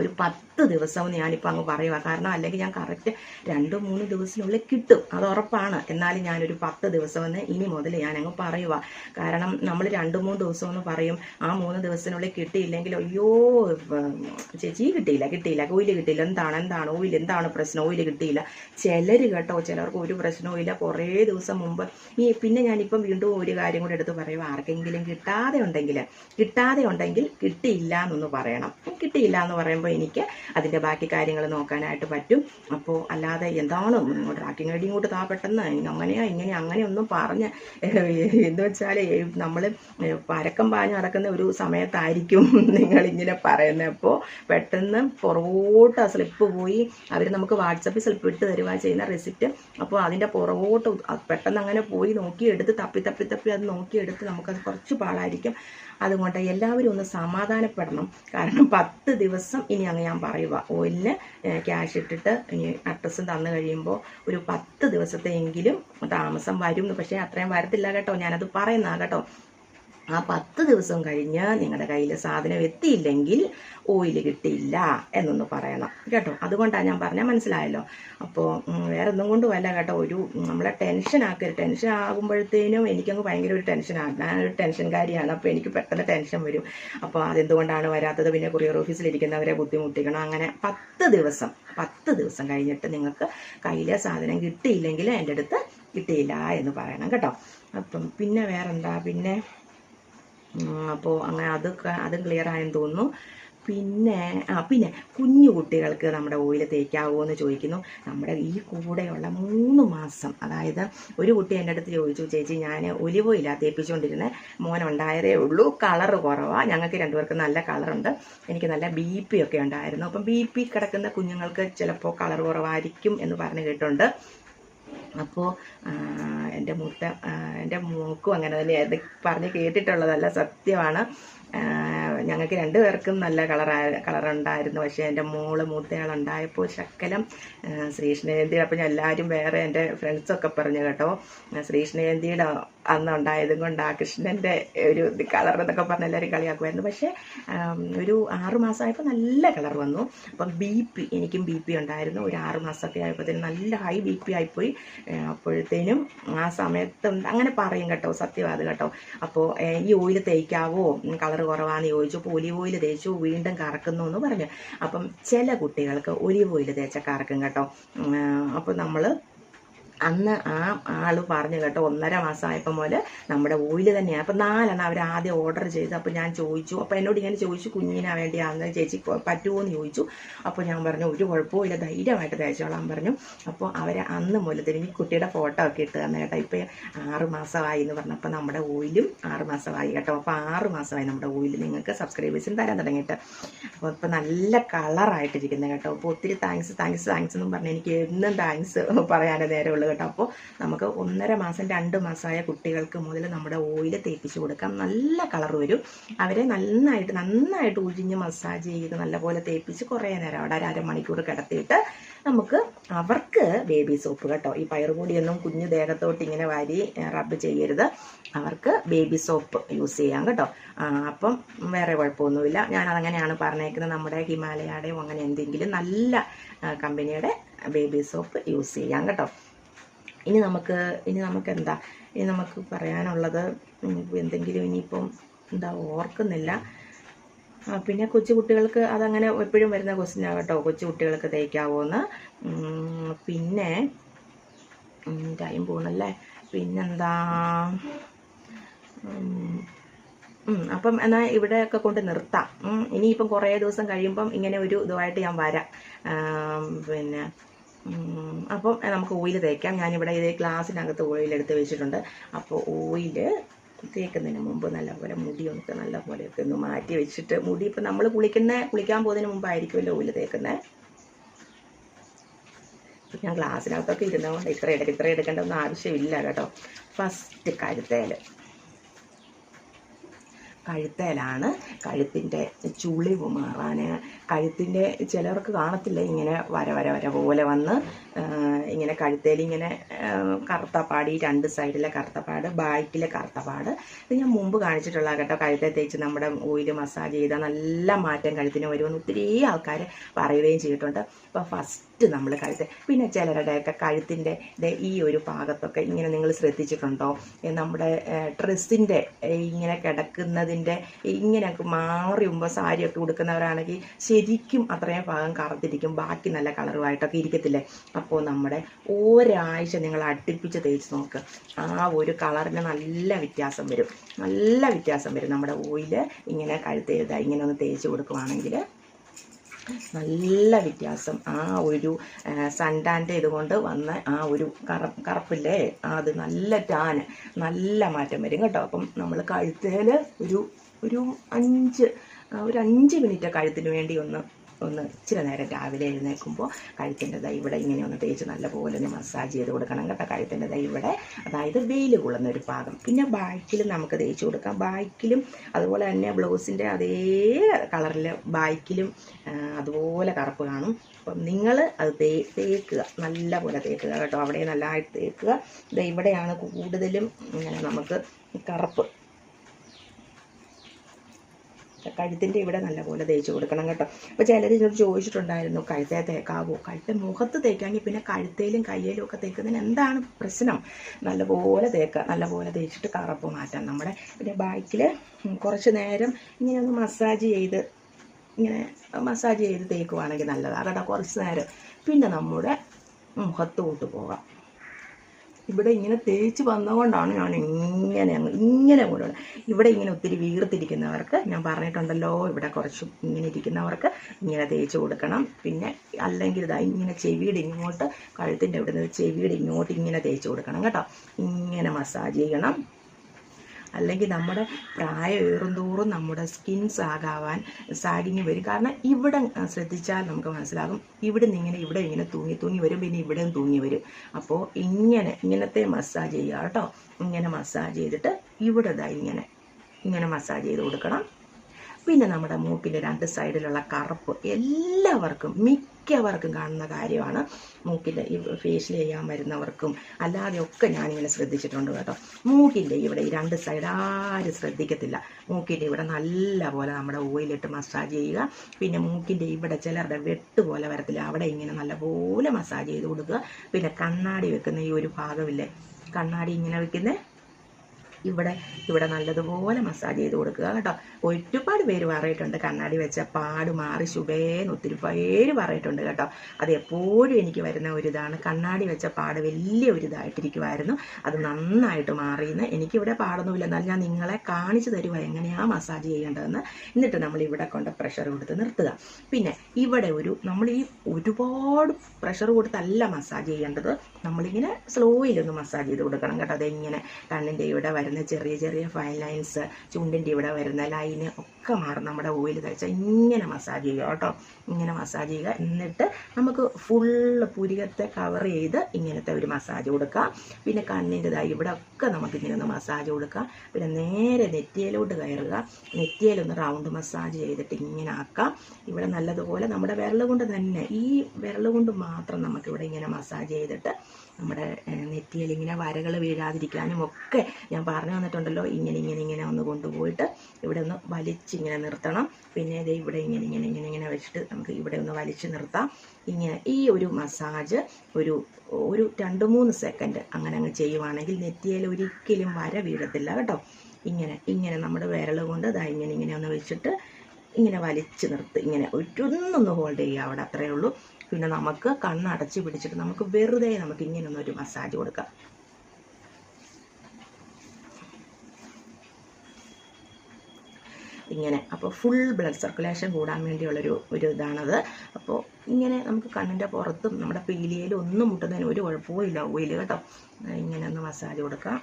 ഒരു പത്ത് ദിവസം ഞാനിപ്പോൾ അങ്ങ് പറയുക കാരണം അല്ലെങ്കിൽ ഞാൻ കറക്റ്റ് രണ്ട് മൂന്ന് ദിവസത്തിനുള്ളിൽ കിട്ടും. അത് ഉറപ്പാണ്. എന്നാലും ഞാനൊരു പത്ത് ദിവസമെന്ന് ഇനി മുതൽ ഞാൻ അങ്ങ് പറയുക കാരണം നമ്മൾ രണ്ട് മൂന്ന് ദിവസം എന്ന് പറയും. ആ മൂന്ന് ദിവസത്തിനുള്ളിൽ കിട്ടിയില്ലെങ്കിൽ അയ്യോ ചേച്ചി കിട്ടിയില്ല കിട്ടിയില്ല. ഓയിൽ കിട്ടിയില്ല. എന്താണ് എന്താണ്? ഓയിൽ എന്താണ് പ്രശ്നം? ഓയിൽ കിട്ടിയില്ല. ചിലർ കേട്ടോ ചിലർക്ക് ഒരു പ്രശ്നവും ഇല്ല. കുറേ ദിവസം മുമ്പ് ഈ പിന്നെ ഞാനിപ്പം വീണ്ടും ഒരു കാര്യം കൂടെ എടുത്ത് പറയുക ആർക്കെങ്കിലും കിട്ടാതെ ഉണ്ടെങ്കിൽ കിട്ടാതെ ഉണ്ടെങ്കിൽ കിട്ടിയില്ല എന്നൊന്ന് പറയണം. കിട്ടിയില്ല എന്ന് പറയുമ്പോൾ എനിക്ക് അതിന്റെ ബാക്കി കാര്യങ്ങൾ നോക്കാനായിട്ട് പറ്റും. അപ്പോൾ അല്ലാതെ എന്താണ് ട്രാക്കിംഗ് ഐ ഡി ഇങ്ങോട്ട് താ പെട്ടെന്ന് അങ്ങനെയാ ഇങ്ങനെ അങ്ങനെ ഒന്നും പറഞ്ഞ് എന്ന് വെച്ചാൽ നമ്മൾ പരക്കം പാഞ്ഞ് നടക്കുന്ന ഒരു സമയത്തായിരിക്കും (laughs) നിങ്ങളിങ്ങനെ പറയുന്നത് അപ്പോൾ പെട്ടെന്ന് പുറകോട്ട് ആ സ്ലിപ്പ് പോയി അവർ നമുക്ക് വാട്സപ്പിൽ സ്ലിപ്പ് ഇട്ട് തരുക ചെയ്യുന്ന റെസിപ്റ്റ് അപ്പോൾ അതിന്റെ പുറകോട്ട് പെട്ടെന്ന് അങ്ങനെ പോയി നോക്കിയെടുത്ത് തപ്പി തപ്പി തപ്പി അത് നോക്കിയെടുത്ത് നമുക്കത് കുറച്ച് പാടായിരിക്കും. അതുകൊണ്ട് എല്ലാവരും ഒന്ന് സമാധാനപ്പെടണം. കാരണം പത്ത് ദിവസം ഇനി അങ്ങ് ഞാൻ പറയുക ഓയിലിന് ക്യാഷ് ഇട്ടിട്ട് ഇനി അഡ്രസ്സും തന്നു കഴിയുമ്പോൾ ഒരു പത്ത് ദിവസത്തെയെങ്കിലും താമസം വരും പക്ഷേ അത്രയും വരത്തില്ല കേട്ടോ. ഞാനത് പറയുന്നതാണ് കേട്ടോ. ആ പത്ത് ദിവസം കഴിഞ്ഞ് നിങ്ങളുടെ കയ്യിൽ സാധനം എത്തിയില്ലെങ്കിൽ ഓയിൽ കിട്ടിയില്ല എന്നൊന്ന് പറയണം. കേട്ടോ? അതുകൊണ്ടാണ് ഞാൻ പറഞ്ഞാൽ മനസ്സിലായല്ലോ? അപ്പോൾ വേറെ ഒന്നും കൊണ്ടുമല്ല കേട്ടോ. ഒരു നമ്മളെ ടെൻഷൻ ആക്കരുത്. ടെൻഷൻ ആകുമ്പോഴത്തേനും എനിക്കങ്ങ് ഭയങ്കര ഒരു ടെൻഷനാണ് ഞാനൊരു ടെൻഷൻകാരിയാണ് അപ്പോൾ എനിക്ക് പെട്ടെന്ന് ടെൻഷൻ വരും. അപ്പോൾ അതെന്തുകൊണ്ടാണ് വരാത്തത്? പിന്നെ കൊറിയർ ഓഫീസിലിരിക്കുന്നവരെ ബുദ്ധിമുട്ടിക്കണം. അങ്ങനെ പത്ത് ദിവസം പത്ത് ദിവസം കഴിഞ്ഞിട്ട് നിങ്ങൾക്ക് കയ്യിലെ സാധനം കിട്ടിയില്ലെങ്കിൽ എന്റെ അടുത്ത് കിട്ടിയില്ല എന്ന് പറയണം. കേട്ടോ? അപ്പം പിന്നെ വേറെന്താ? പിന്നെ അപ്പോൾ അങ്ങനെ അത് അത് ക്ലിയർ ആയെന്ന് തോന്നുന്നു. പിന്നെ ആ പിന്നെ കുഞ്ഞു കുട്ടികൾക്ക് നമ്മുടെ ഓയിൽ തേക്കാവോ എന്ന് ചോദിക്കുന്നു. നമ്മുടെ ഈ കൂടെയുള്ള മൂന്ന് മാസം അതായത് ഒരു കുട്ടി എന്റെ അടുത്ത് ചോദിച്ചു ചേച്ചി ഞാൻ ഒലിവ് ഇല്ല തേപ്പിച്ചുകൊണ്ടിരുന്നത് മോനുണ്ടായതേ ഉള്ളൂ. കളർ കുറവാണ് ഞങ്ങൾക്ക് രണ്ടുപേർക്കും നല്ല കളറുണ്ട് എനിക്ക് നല്ല ബി പി ഒക്കെ ഉണ്ടായിരുന്നു. അപ്പം ബി പി കിടക്കുന്ന കുഞ്ഞുങ്ങൾക്ക് ചിലപ്പോൾ കളർ കുറവായിരിക്കും എന്ന് പറഞ്ഞു കേട്ടുണ്ട് അപ്പോൾ എന്റെ മൂത്ത എന്റെ മൂക്കും അങ്ങനെ തന്നെ ഇത് പറഞ്ഞ് കേട്ടിട്ടുള്ളതല്ല സത്യമാണ്. ഞങ്ങൾക്ക് ഞങ്ങൾക്ക് രണ്ടുപേർക്കും നല്ല കളർ കളറുണ്ടായിരുന്നു. പക്ഷേ എന്റെ മോൾ മൂത്തയാളുണ്ടായപ്പോൾ ശക്കലം ശ്രീകൃഷ്ണജയന്തി അപ്പം എല്ലാവരും വേറെ എന്റെ ഫ്രണ്ട്സൊക്കെ പറഞ്ഞു കേട്ടോ. ശ്രീകൃഷ്ണജയന്തിയുടെ അന്ന് ഉണ്ടായതും കൊണ്ട് ആ കൃഷ്ണന്റെ ഒരു കളർ എന്നൊക്കെ പറഞ്ഞ് എല്ലാവരും കളിയാക്കുമായിരുന്നു. പക്ഷേ ഒരു ആറു മാസമായപ്പോൾ നല്ല കളർ വന്നു. അപ്പം ബി പി എനിക്കും ബി പി ഉണ്ടായിരുന്നു. ഒരു ആറ് മാസമൊക്കെ ആയപ്പോഴത്തേനും നല്ല ഹൈ ബി പി ആയിപ്പോയി. അപ്പോഴത്തേനും ആ സമയത്ത് അങ്ങനെ പറയും കേട്ടോ സത്യവാത് കേട്ടോ. അപ്പോൾ ഈ ഓയിൽ തേക്കാവോ? കളർ കുറവാണെന്ന് ചോദിച്ചു. അപ്പോൾ ഒലിവ് ഓയിൽ തേച്ചു. വീണ്ടും കറക്കുന്നു എന്ന് പറഞ്ഞു. അപ്പം ചില കുട്ടികൾക്ക് ഒലിവ് ഓയിൽ തേച്ച കറക്കും കേട്ടോ. അപ്പോൾ നമ്മൾ അന്ന് ആ ആൾ പറഞ്ഞു കേട്ടോ ഒന്നര മാസമായപ്പോൾ മുതൽ നമ്മുടെ ഓയിൽ തന്നെയാണ് അപ്പം നാലെണ്ണം അവർ ആദ്യം ഓർഡർ ചെയ്ത് അപ്പോൾ ഞാൻ ചോദിച്ചു. അപ്പോൾ എന്നോട് ഇങ്ങനെ ചോദിച്ചു കുഞ്ഞിനാ വേണ്ടിയാന്ന് ചേച്ചി പറ്റുമോ എന്ന് ചോദിച്ചു. അപ്പോൾ ഞാൻ പറഞ്ഞു ഒരു കുഴപ്പവും ഇല്ല ധൈര്യമായിട്ട് തേച്ചോളാൻ പറഞ്ഞു. അപ്പോൾ അവർ അന്ന് മുതൽ തിരിഞ്ഞ് കുട്ടിയുടെ ഫോട്ടോ ഒക്കെ ഇട്ട് തന്നെ കേട്ടോ. ഇപ്പോൾ ആറ് മാസമായി എന്ന് പറഞ്ഞപ്പോൾ നമ്മുടെ ഓയിലും ആറ് മാസമായി കേട്ടോ. അപ്പോൾ ആറ് മാസമായി നമ്മുടെ ഓയിൽ നിങ്ങൾക്ക് സബ്സ്ക്രൈബേഴ്സിന് തരാൻ തുടങ്ങിയിട്ട്. അപ്പോൾ ഇപ്പോൾ നല്ല കളറായിട്ടിരിക്കുന്നത് കേട്ടോ. അപ്പോൾ ഒത്തിരി താങ്ക്സ് താങ്ക്സ് താങ്ക്സ് എന്നും പറഞ്ഞ് എനിക്ക് എന്നും താങ്ക്സ് പറയാനേ നേരമുള്ളൂ കേട്ടോ. അപ്പോൾ നമുക്ക് ഒന്നര മാസം രണ്ട് മാസമായ കുട്ടികൾക്ക് മുതൽ നമ്മുടെ ഓയിൽ തേപ്പിച്ച് കൊടുക്കാം. നല്ല കളർ വരും. അവരെ നന്നായിട്ട് നന്നായിട്ട് ഉഴിഞ്ഞ് മസാജ് ചെയ്ത് നല്ലപോലെ തേപ്പിച്ച് കുറേ നേരം അവിടെ ഒരു അരമണിക്കൂർ കിടത്തിയിട്ട് നമുക്ക് അവർക്ക് ബേബി സോപ്പ് കേട്ടോ. ഈ പയറുപൊടിയൊന്നും കുഞ്ഞു ദേഹത്തോട്ട് ഇങ്ങനെ വാരി റബ്ബ് ചെയ്യരുത്. അവർക്ക് ബേബി സോപ്പ് യൂസ് ചെയ്യാം കേട്ടോ. അപ്പം വേറെ കുഴപ്പമൊന്നുമില്ല. ഞാൻ അതങ്ങനെയാണ് പറഞ്ഞേക്കുന്നത്. നമ്മുടെ ഹിമാലയയുടെയോ അങ്ങനെ എന്തെങ്കിലും നല്ല കമ്പനിയുടെ ബേബി സോപ്പ് യൂസ് ചെയ്യാം കേട്ടോ. ഇനി നമുക്ക് ഇനി നമുക്ക് എന്താ ഇനി നമുക്ക് പറയാനുള്ളത് എന്തെങ്കിലും ഇനിയിപ്പം എന്താ ഓർക്കുന്നില്ല. പിന്നെ കൊച്ചു കുട്ടികൾക്ക് അതങ്ങനെ എപ്പോഴും വരുന്ന ക്വസ്റ്റ്യൻ കേട്ടോ. കൊച്ചു കുട്ടികൾക്ക് തേക്കാവോ എന്ന് പിന്നെ ടൈം പോകണല്ലേ പിന്നെന്താ? അപ്പം എന്നാൽ ഇവിടെയൊക്കെ കൊണ്ട് നിർത്താം. ഇനിയിപ്പം കുറേ ദിവസം കഴിയുമ്പം ഇങ്ങനെ ഒരു ഇതുമായിട്ട് ഞാൻ വരാം. പിന്നെ അപ്പം നമുക്ക് ഓയിൽ തേക്കാം. ഞാനിവിടെ ഇതേ ഗ്ലാസ്സിനകത്ത് ഓയിൽ എടുത്ത് വെച്ചിട്ടുണ്ട്. അപ്പോൾ ഓയിൽ തേക്കുന്നതിന് മുമ്പ് നല്ലപോലെ മുടി ഒന്ന് നല്ലപോലെ ഒക്കെ ഒന്ന് മാറ്റി വെച്ചിട്ട് മുടി ഇപ്പം നമ്മൾ കുളിക്കുന്ന കുളിക്കാൻ പോകുന്നതിന് മുമ്പായിരിക്കുമല്ലോ ഓയിൽ തേക്കുന്നത് അപ്പം ഞാൻ ഗ്ലാസ്സിനകത്തൊക്കെ ഇരുന്നതുകൊണ്ട് ഇത്ര എടുക്ക ഇത്ര എടുക്കേണ്ട ഒന്നും ആവശ്യമില്ല കേട്ടോ. ഫസ്റ്റ് കഴുത്തേൽ കഴുത്തേലാണ് കഴുത്തിന്റെ ചുളിവ് മാറാൻ കഴുത്തിന്റെ ചിലർക്ക് കാണത്തില്ല. ഇങ്ങനെ വര വര വര പോലെ വന്ന് ഇങ്ങനെ കഴുത്തേൽ ഇങ്ങനെ കറുത്തപ്പാട് കറുത്ത പാട് ഈ രണ്ട് സൈഡിലെ കറുത്ത പാട് ബാക്കിലെ കറുത്ത പാട് ഇത് ഞാൻ മുമ്പ് കാണിച്ചിട്ടുള്ള കേട്ടോ. കഴുത്തെ തേച്ച് നമ്മുടെ ഓയിൽ മസാജ് ചെയ്താൽ നല്ല മാറ്റം കഴുത്തിന് വരുമെന്ന് ഒത്തിരി ആൾക്കാർ പറയുകയും ചെയ്തിട്ടുണ്ട്. അപ്പോൾ ഫസ്റ്റ് നമ്മൾ കഴുത്ത് പിന്നെ ചിലരുടെയൊക്കെ കഴുത്തിന്റെ ഈ ഒരു ഭാഗത്തൊക്കെ ഇങ്ങനെ നിങ്ങൾ ശ്രദ്ധിച്ചിട്ടുണ്ടോ? നമ്മുടെ ഡ്രസ്സിന്റെ ഇങ്ങനെ കിടക്കുന്നതിന്റെ ഇങ്ങനെയൊക്കെ മാറി സാരിയൊക്കെ ഉടുക്കുന്നവരാണെങ്കിൽ ശരിക്കും അത്രയും ഭാഗം കറുത്തിരിക്കും ബാക്കി നല്ല കളറുമായിട്ടൊക്കെ ഇരിക്കത്തില്ലേ? അപ്പോൾ നമ്മുടെ ഒരാഴ്ച നിങ്ങൾ അടുപ്പിച്ച് തേച്ച് നോക്ക്. ആ ഒരു കളറിന് നല്ല വ്യത്യാസം വരും. നല്ല വ്യത്യാസം വരും. നമ്മുടെ ഓയിൽ ഇങ്ങനെ കഴുത്തേത് ഇങ്ങനെ ഒന്ന് തേച്ച് കൊടുക്കുവാണെങ്കിൽ നല്ല വ്യത്യാസം. ആ ഒരു സൺടാന്റെ ഇതുകൊണ്ട് വന്ന ആ ഒരു കറ കറുപ്പില്ലേ? അത് നല്ല ടാൻ നല്ല മാറ്റം വരും കേട്ടോ. അപ്പം നമ്മൾ കഴുത്തേൽ ഒരു ഒരു അഞ്ച് ഒരു അഞ്ച് മിനിറ്റ് കഴുത്തിന് വേണ്ടി ഒന്ന് ഒന്ന് ഇച്ചിരി നേരം രാവിലെ എഴുന്നേൽക്കുമ്പോൾ കഴുത്തിന്റെ ദൈ ഇവിടെ ഇങ്ങനെ ഒന്ന് തേച്ച് നല്ലപോലെ ഒന്ന് മസാജ് ചെയ്ത് കൊടുക്കണം കേട്ടോ. കഴുത്തിന്റെ ദൈ ഇവിടെ. അതായത് വെയിൽ കൊള്ളുന്ന ഒരു ഭാഗം. പിന്നെ ബാക്കിലും നമുക്ക് തേച്ച് കൊടുക്കാം. ബാക്കിലും അതുപോലെ തന്നെ ബ്ലൗസിന്റെ അതേ കളറിൽ ബാക്കിലും അതുപോലെ കറുപ്പ് കാണും. അപ്പം നിങ്ങൾ അത് തേ തേക്കുക. നല്ല പോലെ തേക്കുക കേട്ടോ. അവിടെ നല്ലതായിട്ട് തേക്കുക. ഇത് ഇവിടെയാണ് കൂടുതലും നമുക്ക് കറുപ്പ് കഴുത്തിന്റെ ഇവിടെ നല്ലപോലെ തേച്ച് കൊടുക്കണം കേട്ടോ. അപ്പോൾ ചിലർ ഇതിനോട് ചോദിച്ചിട്ടുണ്ടായിരുന്നു കഴുത്തേ തേക്കാവോ? കഴുത്ത് മുഖത്ത് തേക്കാമെങ്കിൽ പിന്നെ കഴുത്തേലും കയ്യിലും ഒക്കെ തേക്കുന്നതിന് എന്താണ് പ്രശ്നം? നല്ലപോലെ തേക്കുക നല്ലപോലെ തേച്ചിട്ട് കറുപ്പ് മാറ്റാം നമ്മുടെ പിന്നെ ബാക്കിൽ കുറച്ച് നേരം ഇങ്ങനെ ഒന്ന് മസാജ് ചെയ്ത് ഇങ്ങനെ മസാജ് ചെയ്ത് തേക്കുവാണെങ്കിൽ നല്ലതാണ് കേട്ടോ കുറച്ച് നേരം. പിന്നെ നമ്മുടെ മുഖത്തോട്ട് പോകാം. ഇവിടെ ഇങ്ങനെ തേച്ച് വന്നതുകൊണ്ടാണ് ഞാൻ ഇങ്ങനെ അങ്ങ് ഇങ്ങനെ കൂടെ ഇവിടെ ഇങ്ങനെ ഒത്തിരി വീർത്തിരിക്കുന്നവർക്ക് ഞാൻ പറഞ്ഞിട്ടുണ്ടല്ലോ ഇവിടെ കുറച്ച് ഇങ്ങനെ ഇരിക്കുന്നവർക്ക് ഇങ്ങനെ തേച്ച് കൊടുക്കണം. പിന്നെ അല്ലെങ്കിൽ ഇതാ ഇങ്ങനെ ചെവിയുടെ ഇങ്ങോട്ട് കഴുത്തിന്റെ ഇവിടെ നിന്ന് ചെവിയുടെ ഇങ്ങോട്ട് ഇങ്ങനെ തേച്ച് കൊടുക്കണം കേട്ടോ. ഇങ്ങനെ മസാജ് ചെയ്യണം. അല്ലെങ്കിൽ നമ്മുടെ പ്രായം ഏറുന്തോറും നമ്മുടെ സ്കിൻ സാഗാവാൻ സാഗിങ് വരും. കാരണം ഇവിടെ ശ്രദ്ധിച്ചാൽ നമുക്ക് മനസ്സിലാകും. ഇവിടെ നിന്ന് ഇങ്ങനെ ഇവിടെ ഇങ്ങനെ തൂങ്ങി തൂങ്ങി വരും പിന്നെ ഇവിടെയും തൂങ്ങി വരും. അപ്പോൾ ഇങ്ങനെ ഇങ്ങനത്തെ മസാജ് ചെയ്യുക കേട്ടോ. ഇങ്ങനെ മസാജ് ചെയ്തിട്ട് ഇവിടെ ഇതായി ഇങ്ങനെ ഇങ്ങനെ മസാജ് ചെയ്ത് കൊടുക്കണം. പിന്നെ നമ്മുടെ മൂക്കിന്റെ രണ്ട് സൈഡിലുള്ള കറുപ്പ് എല്ലാവർക്കും മിക്കവർക്കും കാണുന്ന കാര്യമാണ് മൂക്കിന്റെ ഈ ഫേഷ്യൽ ചെയ്യാൻ വരുന്നവർക്കും. അല്ലാതെയൊക്കെ ഞാനിങ്ങനെ ശ്രദ്ധിച്ചിട്ടുണ്ട് കേട്ടോ. മൂക്കിന്റെ ഇവിടെ ഈ രണ്ട് സൈഡ് ആരും ശ്രദ്ധിക്കത്തില്ല. മൂക്കിന്റെ ഇവിടെ നല്ല പോലെ നമ്മുടെ ഓയിലിട്ട് മസാജ് ചെയ്യുക. പിന്നെ മൂക്കിന്റെ ഇവിടെ ചിലരുടെ വെട്ട് പോലെ വരത്തില്ല. അവിടെ ഇങ്ങനെ നല്ലപോലെ മസാജ് ചെയ്ത് കൊടുക്കുക. പിന്നെ കണ്ണാടി വെക്കുന്ന ഈ ഒരു ഭാഗമില്ലേ? കണ്ണാടി ഇങ്ങനെ വെക്കുന്നത് ഇവിടെ ഇവിടെ നല്ലതുപോലെ മസാജ് ചെയ്ത് കൊടുക്കുക കേട്ടോ. ഒരുപാട് പേര് പറയിട്ടുണ്ട് കണ്ണാടി വെച്ച പാട് മാറി ശുഭേന്ന് ഒത്തിരി പേര് പറയിട്ടുണ്ട് കേട്ടോ. അത് എപ്പോഴും എനിക്ക് വരുന്ന ഒരു ഇതാണ് കണ്ണാടി വെച്ച പാട് വലിയ ഒരു ഇതായിട്ടിരിക്കുമായിരുന്നു അത് നന്നായിട്ട് മാറിയെന്ന്. എനിക്കിവിടെ പാടൊന്നുമില്ല. എന്നാൽ ഞാൻ നിങ്ങളെ കാണിച്ചു തരുക എങ്ങനെയാണ് മസാജ് ചെയ്യേണ്ടതെന്ന്. എന്നിട്ട് നമ്മൾ ഇവിടെ കൊണ്ട് പ്രഷർ കൊടുത്ത് നിർത്തുക. പിന്നെ ഇവിടെ ഒരു നമ്മൾ ഈ ഒരുപാട് പ്രഷർ കൊടുത്തല്ല മസാജ് ചെയ്യേണ്ടത്. നമ്മളിങ്ങനെ സ്ലോയിലൊന്ന് മസാജ് ചെയ്ത് കൊടുക്കണം കേട്ടോ. അതെങ്ങനെ കണ്ണിന്റെ ഇവിടെ വരുന്ന ചെറിയ ചെറിയ ഫൈൻ ലൈൻസ് ചുണ്ടിന്റെ ഇവിടെ വരുന്ന ലൈന് ഒക്കെ മാറും നമ്മുടെ ഓയിൽ കഴിച്ചാൽ. ഇങ്ങനെ മസാജ് ചെയ്യുക കേട്ടോ. ഇങ്ങനെ മസാജ് ചെയ്യുക. എന്നിട്ട് നമുക്ക് ഫുള്ള് പുരികത്തെ കവർ ചെയ്ത് ഇങ്ങനത്തെ ഒരു മസാജ് കൊടുക്കാം പിന്നെ കണ്ണിന്റെതായി ഇവിടെ ഒക്കെ നമുക്ക് ഇങ്ങനെ ഒന്ന് മസാജ് കൊടുക്കാം പിന്നെ നേരെ നെറ്റിയിലോട്ട് കയറുക. നെറ്റിയിലൊന്ന് റൗണ്ട് മസാജ് ചെയ്തിട്ട് ഇങ്ങനെ ആക്കാം. ഇവിടെ നല്ലതുപോലെ നമ്മുടെ വിരൽ കൊണ്ട് തന്നെ ഈ വിരൽ കൊണ്ട് മാത്രം നമുക്കിവിടെ ഇങ്ങനെ മസാജ് ചെയ്തിട്ട് നമ്മുടെ നെറ്റിയിൽ ഇങ്ങനെ വരകൾ വീഴാതിരിക്കാനും ഒക്കെ ഞാൻ പറഞ്ഞു തന്നിട്ടുണ്ടല്ലോ. ഇങ്ങനെ ഇങ്ങനെ ഇങ്ങനെ ഒന്ന് കൊണ്ടുപോയിട്ട് ഇവിടെ ഒന്ന് വലിച്ചിങ്ങനെ നിർത്തണം. പിന്നെ ഇത് ഇവിടെ ഇങ്ങനെ ഇങ്ങനെ ഇങ്ങനെ ഇങ്ങനെ വെച്ചിട്ട് നമുക്ക് ഇവിടെ ഒന്ന് വലിച്ച് നിർത്താം. ഇങ്ങനെ ഈ ഒരു മസാജ് ഒരു ഒരു രണ്ട് മൂന്ന് സെക്കൻഡ് അങ്ങനെ അങ്ങ് ചെയ്യുവാണെങ്കിൽ നെറ്റിയിൽ ഒരിക്കലും വര വീഴത്തില്ല കേട്ടോ. ഇങ്ങനെ ഇങ്ങനെ നമ്മുടെ വിരൽ കൊണ്ട് ഇതാ ഇങ്ങനെ ഇങ്ങനെ ഒന്ന് വെച്ചിട്ട് ഇങ്ങനെ വലിച്ചു നിർത്ത്. ഇങ്ങനെ ഒറ്റൊന്നൊന്ന് ഹോൾഡ് ചെയ്യുക അവിടെ അത്രയേ ഉള്ളൂ. പിന്നെ നമുക്ക് കണ്ണടച്ച് പിടിച്ചിട്ട് നമുക്ക് വെറുതെ നമുക്ക് ഇങ്ങനെ ഒന്നൊരു മസാജ് കൊടുക്കാം. ഇങ്ങനെ. അപ്പോൾ ഫുൾ ബ്ലഡ് സർക്കുലേഷൻ കൂടാൻ വേണ്ടിയുള്ളൊരു ഒരു ഇതാണത്. അപ്പോൾ ഇങ്ങനെ നമുക്ക് കണ്ണിന്റെ പുറത്തും നമ്മുടെ പീലിയയിലും ഒന്നും മുട്ടുന്നതിന് ഒരു കുഴപ്പവും ഇല്ല. ഓയിൽ കേട്ടോ. ഇങ്ങനെ ഒന്ന് മസാജ് കൊടുക്കാം.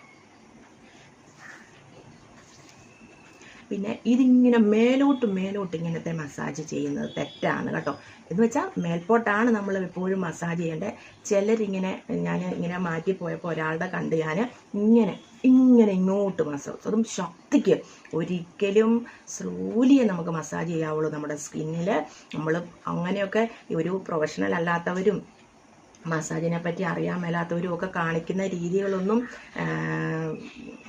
പിന്നെ ഇതിങ്ങനെ മേലോട്ട് മേലോട്ട് ഇങ്ങനത്തെ മസാജ് ചെയ്യുന്നത് തെറ്റാണ് കേട്ടോ. എന്ന് വെച്ചാൽ മേൽപോട്ടാണ് നമ്മൾ എപ്പോഴും മസാജ് ചെയ്യേണ്ടത് ചിലരിങ്ങനെ ഞാൻ ഇങ്ങനെ മാറ്റിപ്പോയപ്പോൾ ഒരാളുടെ കണ്ട് ഞാൻ ഇങ്ങനെ ഇങ്ങനെ ഇങ്ങോട്ട് മസാജ് അതും ശക്തിക്ക്. ഒരിക്കലും സ്ലോലിയെ നമുക്ക് മസാജ് ചെയ്യാവുള്ളൂ നമ്മുടെ സ്കിന്നിൽ നമ്മൾ അങ്ങനെയൊക്കെ ഒരു പ്രൊഫഷണൽ അല്ലാത്തവരും മസാജിനെ പറ്റി അറിയാൻ മേലാത്തവരും ഒക്കെ കാണിക്കുന്ന രീതികളൊന്നും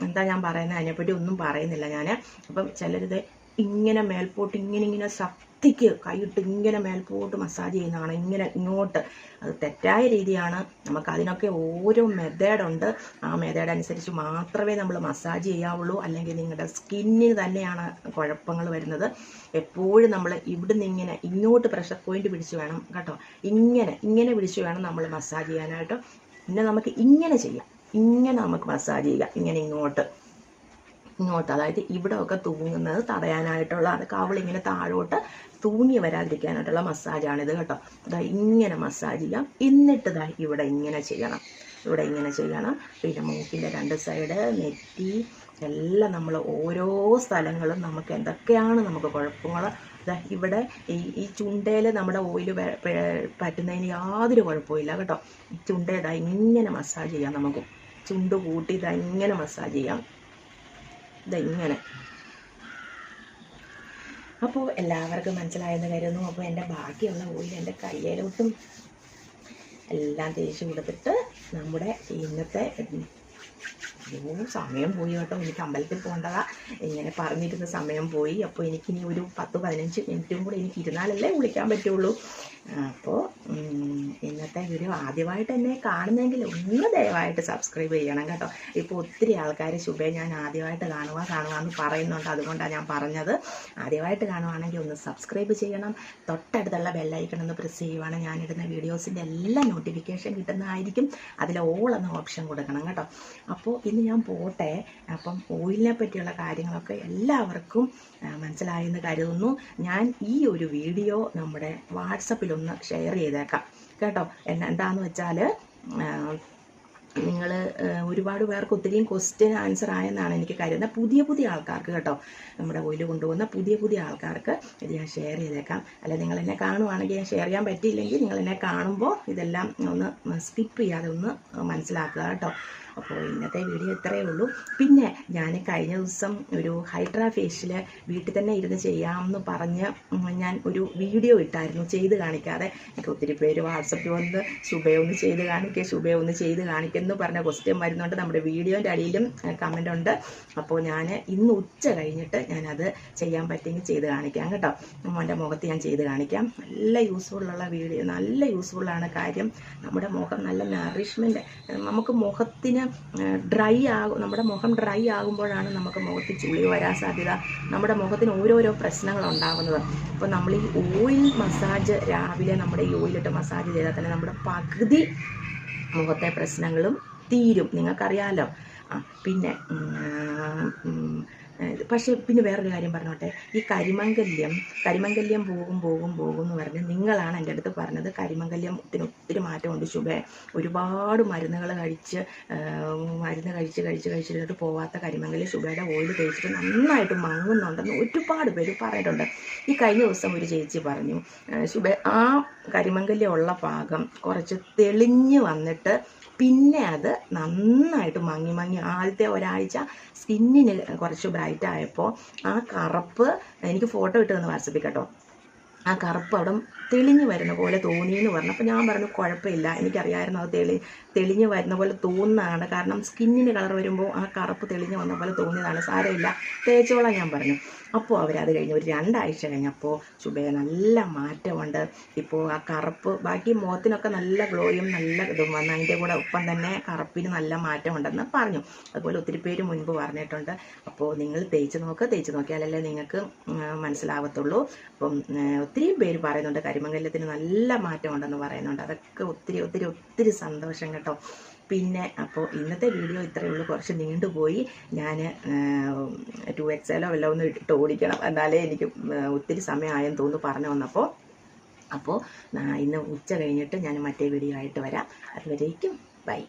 എന്താ ഞാൻ പറയുന്നത് അതിനെപ്പറ്റി ഒന്നും പറയുന്നില്ല ഞാൻ അപ്പം ചിലരിത് ഇങ്ങനെ മേൽപോട്ട് ഇങ്ങനെ ഇങ്ങനെ ശക്തിക്ക് കൈയിട്ട് ഇങ്ങനെ മേൽപോട്ട് മസാജ് ചെയ്യുന്നതാണ് ഇങ്ങനെ ഇങ്ങോട്ട്. അത് തെറ്റായ രീതിയാണ്. നമുക്ക് അതിനൊക്കെ ഓരോ മെത്തേഡുണ്ട് ആ മെത്തേഡ് അനുസരിച്ച് മാത്രമേ നമ്മൾ മസാജ് ചെയ്യാവുള്ളൂ. അല്ലെങ്കിൽ നിങ്ങളുടെ സ്കിന്നിന് തന്നെയാണ് കുഴപ്പങ്ങൾ വരുന്നത്. എപ്പോഴും നമ്മൾ ഇവിടുന്ന് ഇങ്ങനെ ഇങ്ങോട്ട് പ്രഷർ പോയിന്റ് പിടിച്ച് വേണം കേട്ടോ. ഇങ്ങനെ ഇങ്ങനെ പിടിച്ച് വേണം നമ്മൾ മസാജ് ചെയ്യാനായിട്ട്. പിന്നെ നമുക്ക് ഇങ്ങനെ ചെയ്യാം. ഇങ്ങനെ നമുക്ക് മസാജ് ചെയ്യാം. ഇങ്ങനെ ഇങ്ങോട്ട്. ഇങ്ങോട്ട് അതായത് ഇവിടെ ഒക്കെ തൂങ്ങുന്നത് തടയാനായിട്ടുള്ള അത് കവിളിങ്ങനെ താഴോട്ട് തൂങ്ങി വരാതിരിക്കാനായിട്ടുള്ള മസാജാണിത് കേട്ടോ. ഇതാ ഇങ്ങനെ മസാജ് ചെയ്യാം. എന്നിട്ട് ഇതാ ഇവിടെ ഇങ്ങനെ ചെയ്യണം. ഇവിടെ ഇങ്ങനെ ചെയ്യണം. പിന്നെ മൂക്കിന്റെ രണ്ട് സൈഡ് നെറ്റി എല്ലാം നമ്മൾ ഓരോ സ്ഥലങ്ങളും നമുക്ക് എന്തൊക്കെയാണ് നമുക്ക് കുഴപ്പങ്ങൾ ഇവിടെ ഈ ഈ ചുണ്ടയിൽ നമ്മുടെ ഓയിൽ പറ്റുന്നതിന് യാതൊരു കുഴപ്പമില്ല കേട്ടോ. ചുണ്ട ചുണ്ടേതാ ഇങ്ങനെ മസാജ് ചെയ്യാം നമുക്ക്. ചുണ്ട് കൂട്ടി ഇതാ ഇങ്ങനെ മസാജ് ചെയ്യാം. ഇതാ ഇങ്ങനെ അപ്പോൾ എല്ലാവർക്കും മനസ്സിലായെന്ന് കരുതുന്നു അപ്പോൾ എന്റെ ബാക്കിയുള്ള ഓയിൽ എന്റെ കയ്യിലോട്ടും എല്ലാം തേച്ച് കൊടുത്തിട്ട് നമ്മുടെ ഇന്നത്തെ അയ്യോ സമയം പോയി കേട്ടോ. എനിക്ക് അമ്പലത്തിൽ പോകേണ്ടതാ. ഇങ്ങനെ പറഞ്ഞിരുന്ന സമയം പോയി. അപ്പോൾ എനിക്കിനി ഒരു പത്ത് പതിനഞ്ച് മിനിറ്റും കൂടെ എനിക്ക് ഇരുന്നാലല്ലേ വിളിക്കാൻ പറ്റുള്ളൂ. അപ്പോൾ ഇന്നത്തെ വീഡിയോ ആദ്യമായിട്ട് എന്നെ കാണുന്നെങ്കിൽ ഒന്ന് ദയവായിട്ട് സബ്സ്ക്രൈബ് ചെയ്യണം കേട്ടോ. ഇപ്പോൾ ഒത്തിരി ആൾക്കാർ ശുഭേ ഞാൻ ആദ്യമായിട്ട് കാണുക കാണുക എന്ന് പറയുന്നുണ്ട്. അതുകൊണ്ടാണ് ഞാൻ പറഞ്ഞത്. ആദ്യമായിട്ട് കാണുവാണെങ്കിൽ ഒന്ന് സബ്സ്ക്രൈബ് ചെയ്യണം. തൊട്ടടുത്തുള്ള ബെല്ലൈക്കൺ ഒന്ന് പ്രസ് ചെയ്യുവാണ്. ഞാനിടുന്ന വീഡിയോസിന്റെ എല്ലാ നോട്ടിഫിക്കേഷൻ കിട്ടുന്നതായിരിക്കും. അതിൽ ഓൾ എന്ന ഓപ്ഷൻ കൊടുക്കണം കേട്ടോ. അപ്പോൾ ഇന്ന് ഞാൻ പോട്ടെ. അപ്പം ഓയിലിനെ പറ്റിയുള്ള കാര്യങ്ങളൊക്കെ എല്ലാവർക്കും മനസ്സിലായെന്ന് കരുതുന്നു. ഞാൻ ഈ ഒരു വീഡിയോ നമ്മുടെ വാട്സപ്പിലൊന്ന് ഷെയർ ചെയ്തേക്കാം. കേട്ടോ. എന്താന്ന് വെച്ചാൽ നിങ്ങൾ ഒരുപാട് പേർക്ക് ഒത്തിരിയും ക്വസ്റ്റ്യൻ ആൻസർ ആയെന്നാണ് എനിക്ക് കരുതുന്നത് പുതിയ പുതിയ ആൾക്കാർക്ക് കേട്ടോ നമ്മുടെ ഓയിൽ കൊണ്ടുപോകുന്ന പുതിയ പുതിയ ആൾക്കാർക്ക് ഇത് ഞാൻ ഷെയർ ചെയ്തേക്കാം. അല്ല നിങ്ങൾ എന്നെ കാണുവാണെങ്കിൽ ഞാൻ ഷെയർ ചെയ്യാൻ പറ്റിയില്ലെങ്കിൽ നിങ്ങൾ എന്നെ കാണുമ്പോൾ ഇതെല്ലാം ഒന്ന് സ്കിപ്പ് ചെയ്യാതെ ഒന്ന് മനസ്സിലാക്കുക കേട്ടോ. അപ്പോൾ ഇന്നത്തെ വീഡിയോ ഇത്രയേ ഉള്ളൂ. പിന്നെ ഞാൻ കഴിഞ്ഞ ദിവസം ഒരു ഹൈഡ്രാ ഫേഷ്യൽ വീട്ടിൽ തന്നെ ഇരുന്ന് ചെയ്യാമെന്ന് പറഞ്ഞ് ഞാൻ ഒരു വീഡിയോ ഇട്ടായിരുന്നു ചെയ്ത് കാണിക്കാതെ. എനിക്ക് ഒത്തിരി പേര് വാട്സപ്പിൽ വന്ന് ശുഭയൊന്ന് ചെയ്ത് കാണിക്കുക ശുഭയൊന്ന് ചെയ്ത് കാണിക്കുമെന്ന് പറഞ്ഞ ക്വസ്റ്റ്യൻ വരുന്നുണ്ട്. നമ്മുടെ വീഡിയോന്റെ അടിയിലും കമന്റ് ഉണ്ട്. അപ്പോൾ ഞാൻ ഇന്ന് ഉച്ച കഴിഞ്ഞിട്ട് ഞാനത് ചെയ്യാൻ പറ്റിയെങ്കിൽ ചെയ്ത് കാണിക്കാം കേട്ടോ. മോന്റെ മുഖത്ത് ഞാൻ ചെയ്ത് കാണിക്കാം. നല്ല യൂസ്ഫുള്ളുള്ള വീഡിയോ നല്ല യൂസ്ഫുള്ളാണ് കാര്യം. നമ്മുടെ മുഖം നല്ല നറിഷ്മെന്റ് നമുക്ക് മുഖത്തിന് ഡ്രൈ ആകും നമ്മുടെ മുഖം ഡ്രൈ ആകുമ്പോഴാണ് നമുക്ക് മുഖത്ത് ചുളി വരാൻ സാധ്യത. നമ്മുടെ മുഖത്തിന് ഓരോരോ പ്രശ്നങ്ങൾ ഉണ്ടാകുന്നത്. അപ്പോൾ നമ്മൾ ഈ ഓയിൽ മസാജ് രാവിലെ നമ്മുടെ ഈ ഓയിലിട്ട് മസാജ് ചെയ്താൽ തന്നെ നമ്മുടെ പകുതി മുഖത്തെ പ്രശ്നങ്ങളും തീരും. നിങ്ങൾക്കറിയാമല്ലോ ആ പിന്നെ പക്ഷേ പിന്നെ വേറൊരു കാര്യം പറഞ്ഞോട്ടെ. ഈ കരിമംഗല്യം കരിമംഗല്യം പോകും പോകും പോകും എന്ന് പറഞ്ഞ് നിങ്ങളാണ് എന്റെ അടുത്ത് പറഞ്ഞത്. കരിമംഗല്യത്തിന് ഒത്തിരി മാറ്റമുണ്ട് ശുഭേ. ഒരുപാട് മരുന്നുകൾ കഴിച്ച് മരുന്ന് കഴിച്ച് കഴിച്ച് കഴിച്ചിട്ട് പോവാത്ത കരിമംഗല്യം ശുഭയുടെ ഓയിൽ തേച്ചിട്ട് നന്നായിട്ട് മങ്ങുന്നുണ്ടെന്ന് ഒരുപാട് പേര് പറഞ്ഞിട്ടുണ്ട്. ഈ കഴിഞ്ഞ ദിവസം ഒരു ചേച്ചി പറഞ്ഞു ശുഭ ആ കരിമംഗല്യം ഉള്ള ഭാഗം കുറച്ച് തെളിഞ്ഞ് വന്നിട്ട് പിന്നെ അത് നന്നായിട്ട് മങ്ങി മങ്ങി ആദ്യത്തെ ഒരാഴ്ച സ്കിന്നിന് കുറച്ച് ബ്രൈറ്റ് ആയപ്പോൾ ആ കറുപ്പ് എനിക്ക് ഫോട്ടോ ഇട്ട് തന്ന് വാട്സപ്പിൽ കേട്ടോ. ആ കറുപ്പ് അവിടെ തെളിഞ്ഞു വരുന്ന പോലെ തോന്നി എന്ന് പറഞ്ഞു. അപ്പോൾ ഞാൻ പറഞ്ഞു കുഴപ്പമില്ല. എനിക്കറിയാമായിരുന്നു അത് തെളി തെളിഞ്ഞു വരുന്ന പോലെ തോന്നുന്നതാണ്. കാരണം സ്കിന്നിന് കളർ വരുമ്പോൾ ആ കറുപ്പ് തെളിഞ്ഞു വന്ന പോലെ തോന്നിയതാണ്. സാരമില്ല. തേച്ചോളാം ഞാൻ പറഞ്ഞു. അപ്പോൾ അവരത് കഴിഞ്ഞ് ഒരു രണ്ടാഴ്ച കഴിഞ്ഞപ്പോൾ ശുഭയ നല്ല മാറ്റമുണ്ട്. ഇപ്പോൾ ആ കറുപ്പ് ബാക്കി മുഖത്തിനൊക്കെ നല്ല ഗ്ലോയും നല്ല ഇതും വന്ന് അതിന്റെ കൂടെ ഒപ്പം തന്നെ കറുപ്പിന് നല്ല മാറ്റമുണ്ടെന്ന് പറഞ്ഞു. അതുപോലെ ഒത്തിരി പേര് മുൻപ് പറഞ്ഞിട്ടുണ്ട്. അപ്പോൾ നിങ്ങൾ തേച്ച് നോക്കുക തേച്ച് നോക്കിയാലല്ലേ നിങ്ങൾക്ക് മനസ്സിലാവത്തുള്ളൂ. അപ്പം ഏഹ്, ഒത്തിരി പേര് പറയുന്നുണ്ട് കരിമംഗല്യത്തിന് നല്ല മാറ്റമുണ്ടെന്ന് പറയുന്നുണ്ട്. അതൊക്കെ ഒത്തിരി ഒത്തിരി ഒത്തിരി സന്തോഷം കേട്ടോ. പിന്നെ അപ്പോൾ ഇന്നത്തെ വീഡിയോ ഇത്രയേ ഉള്ളൂ. കുറച്ച് നീണ്ടുപോയി ഞാൻ ടു എക്സലോ വല്ലതും ഒന്ന് ഇട്ടിട്ട് ഓടിക്കണം. എന്നാലേ എനിക്ക് ഒത്തിരി സമയമായെന്ന് തോന്നുന്നു പറഞ്ഞു വന്നപ്പോൾ അപ്പോൾ ഇന്ന് ഉച്ച കഴിഞ്ഞിട്ട് ഞാൻ മറ്റേ വീഡിയോ ആയിട്ട് വരാം. അതുവരേക്കും ബൈ.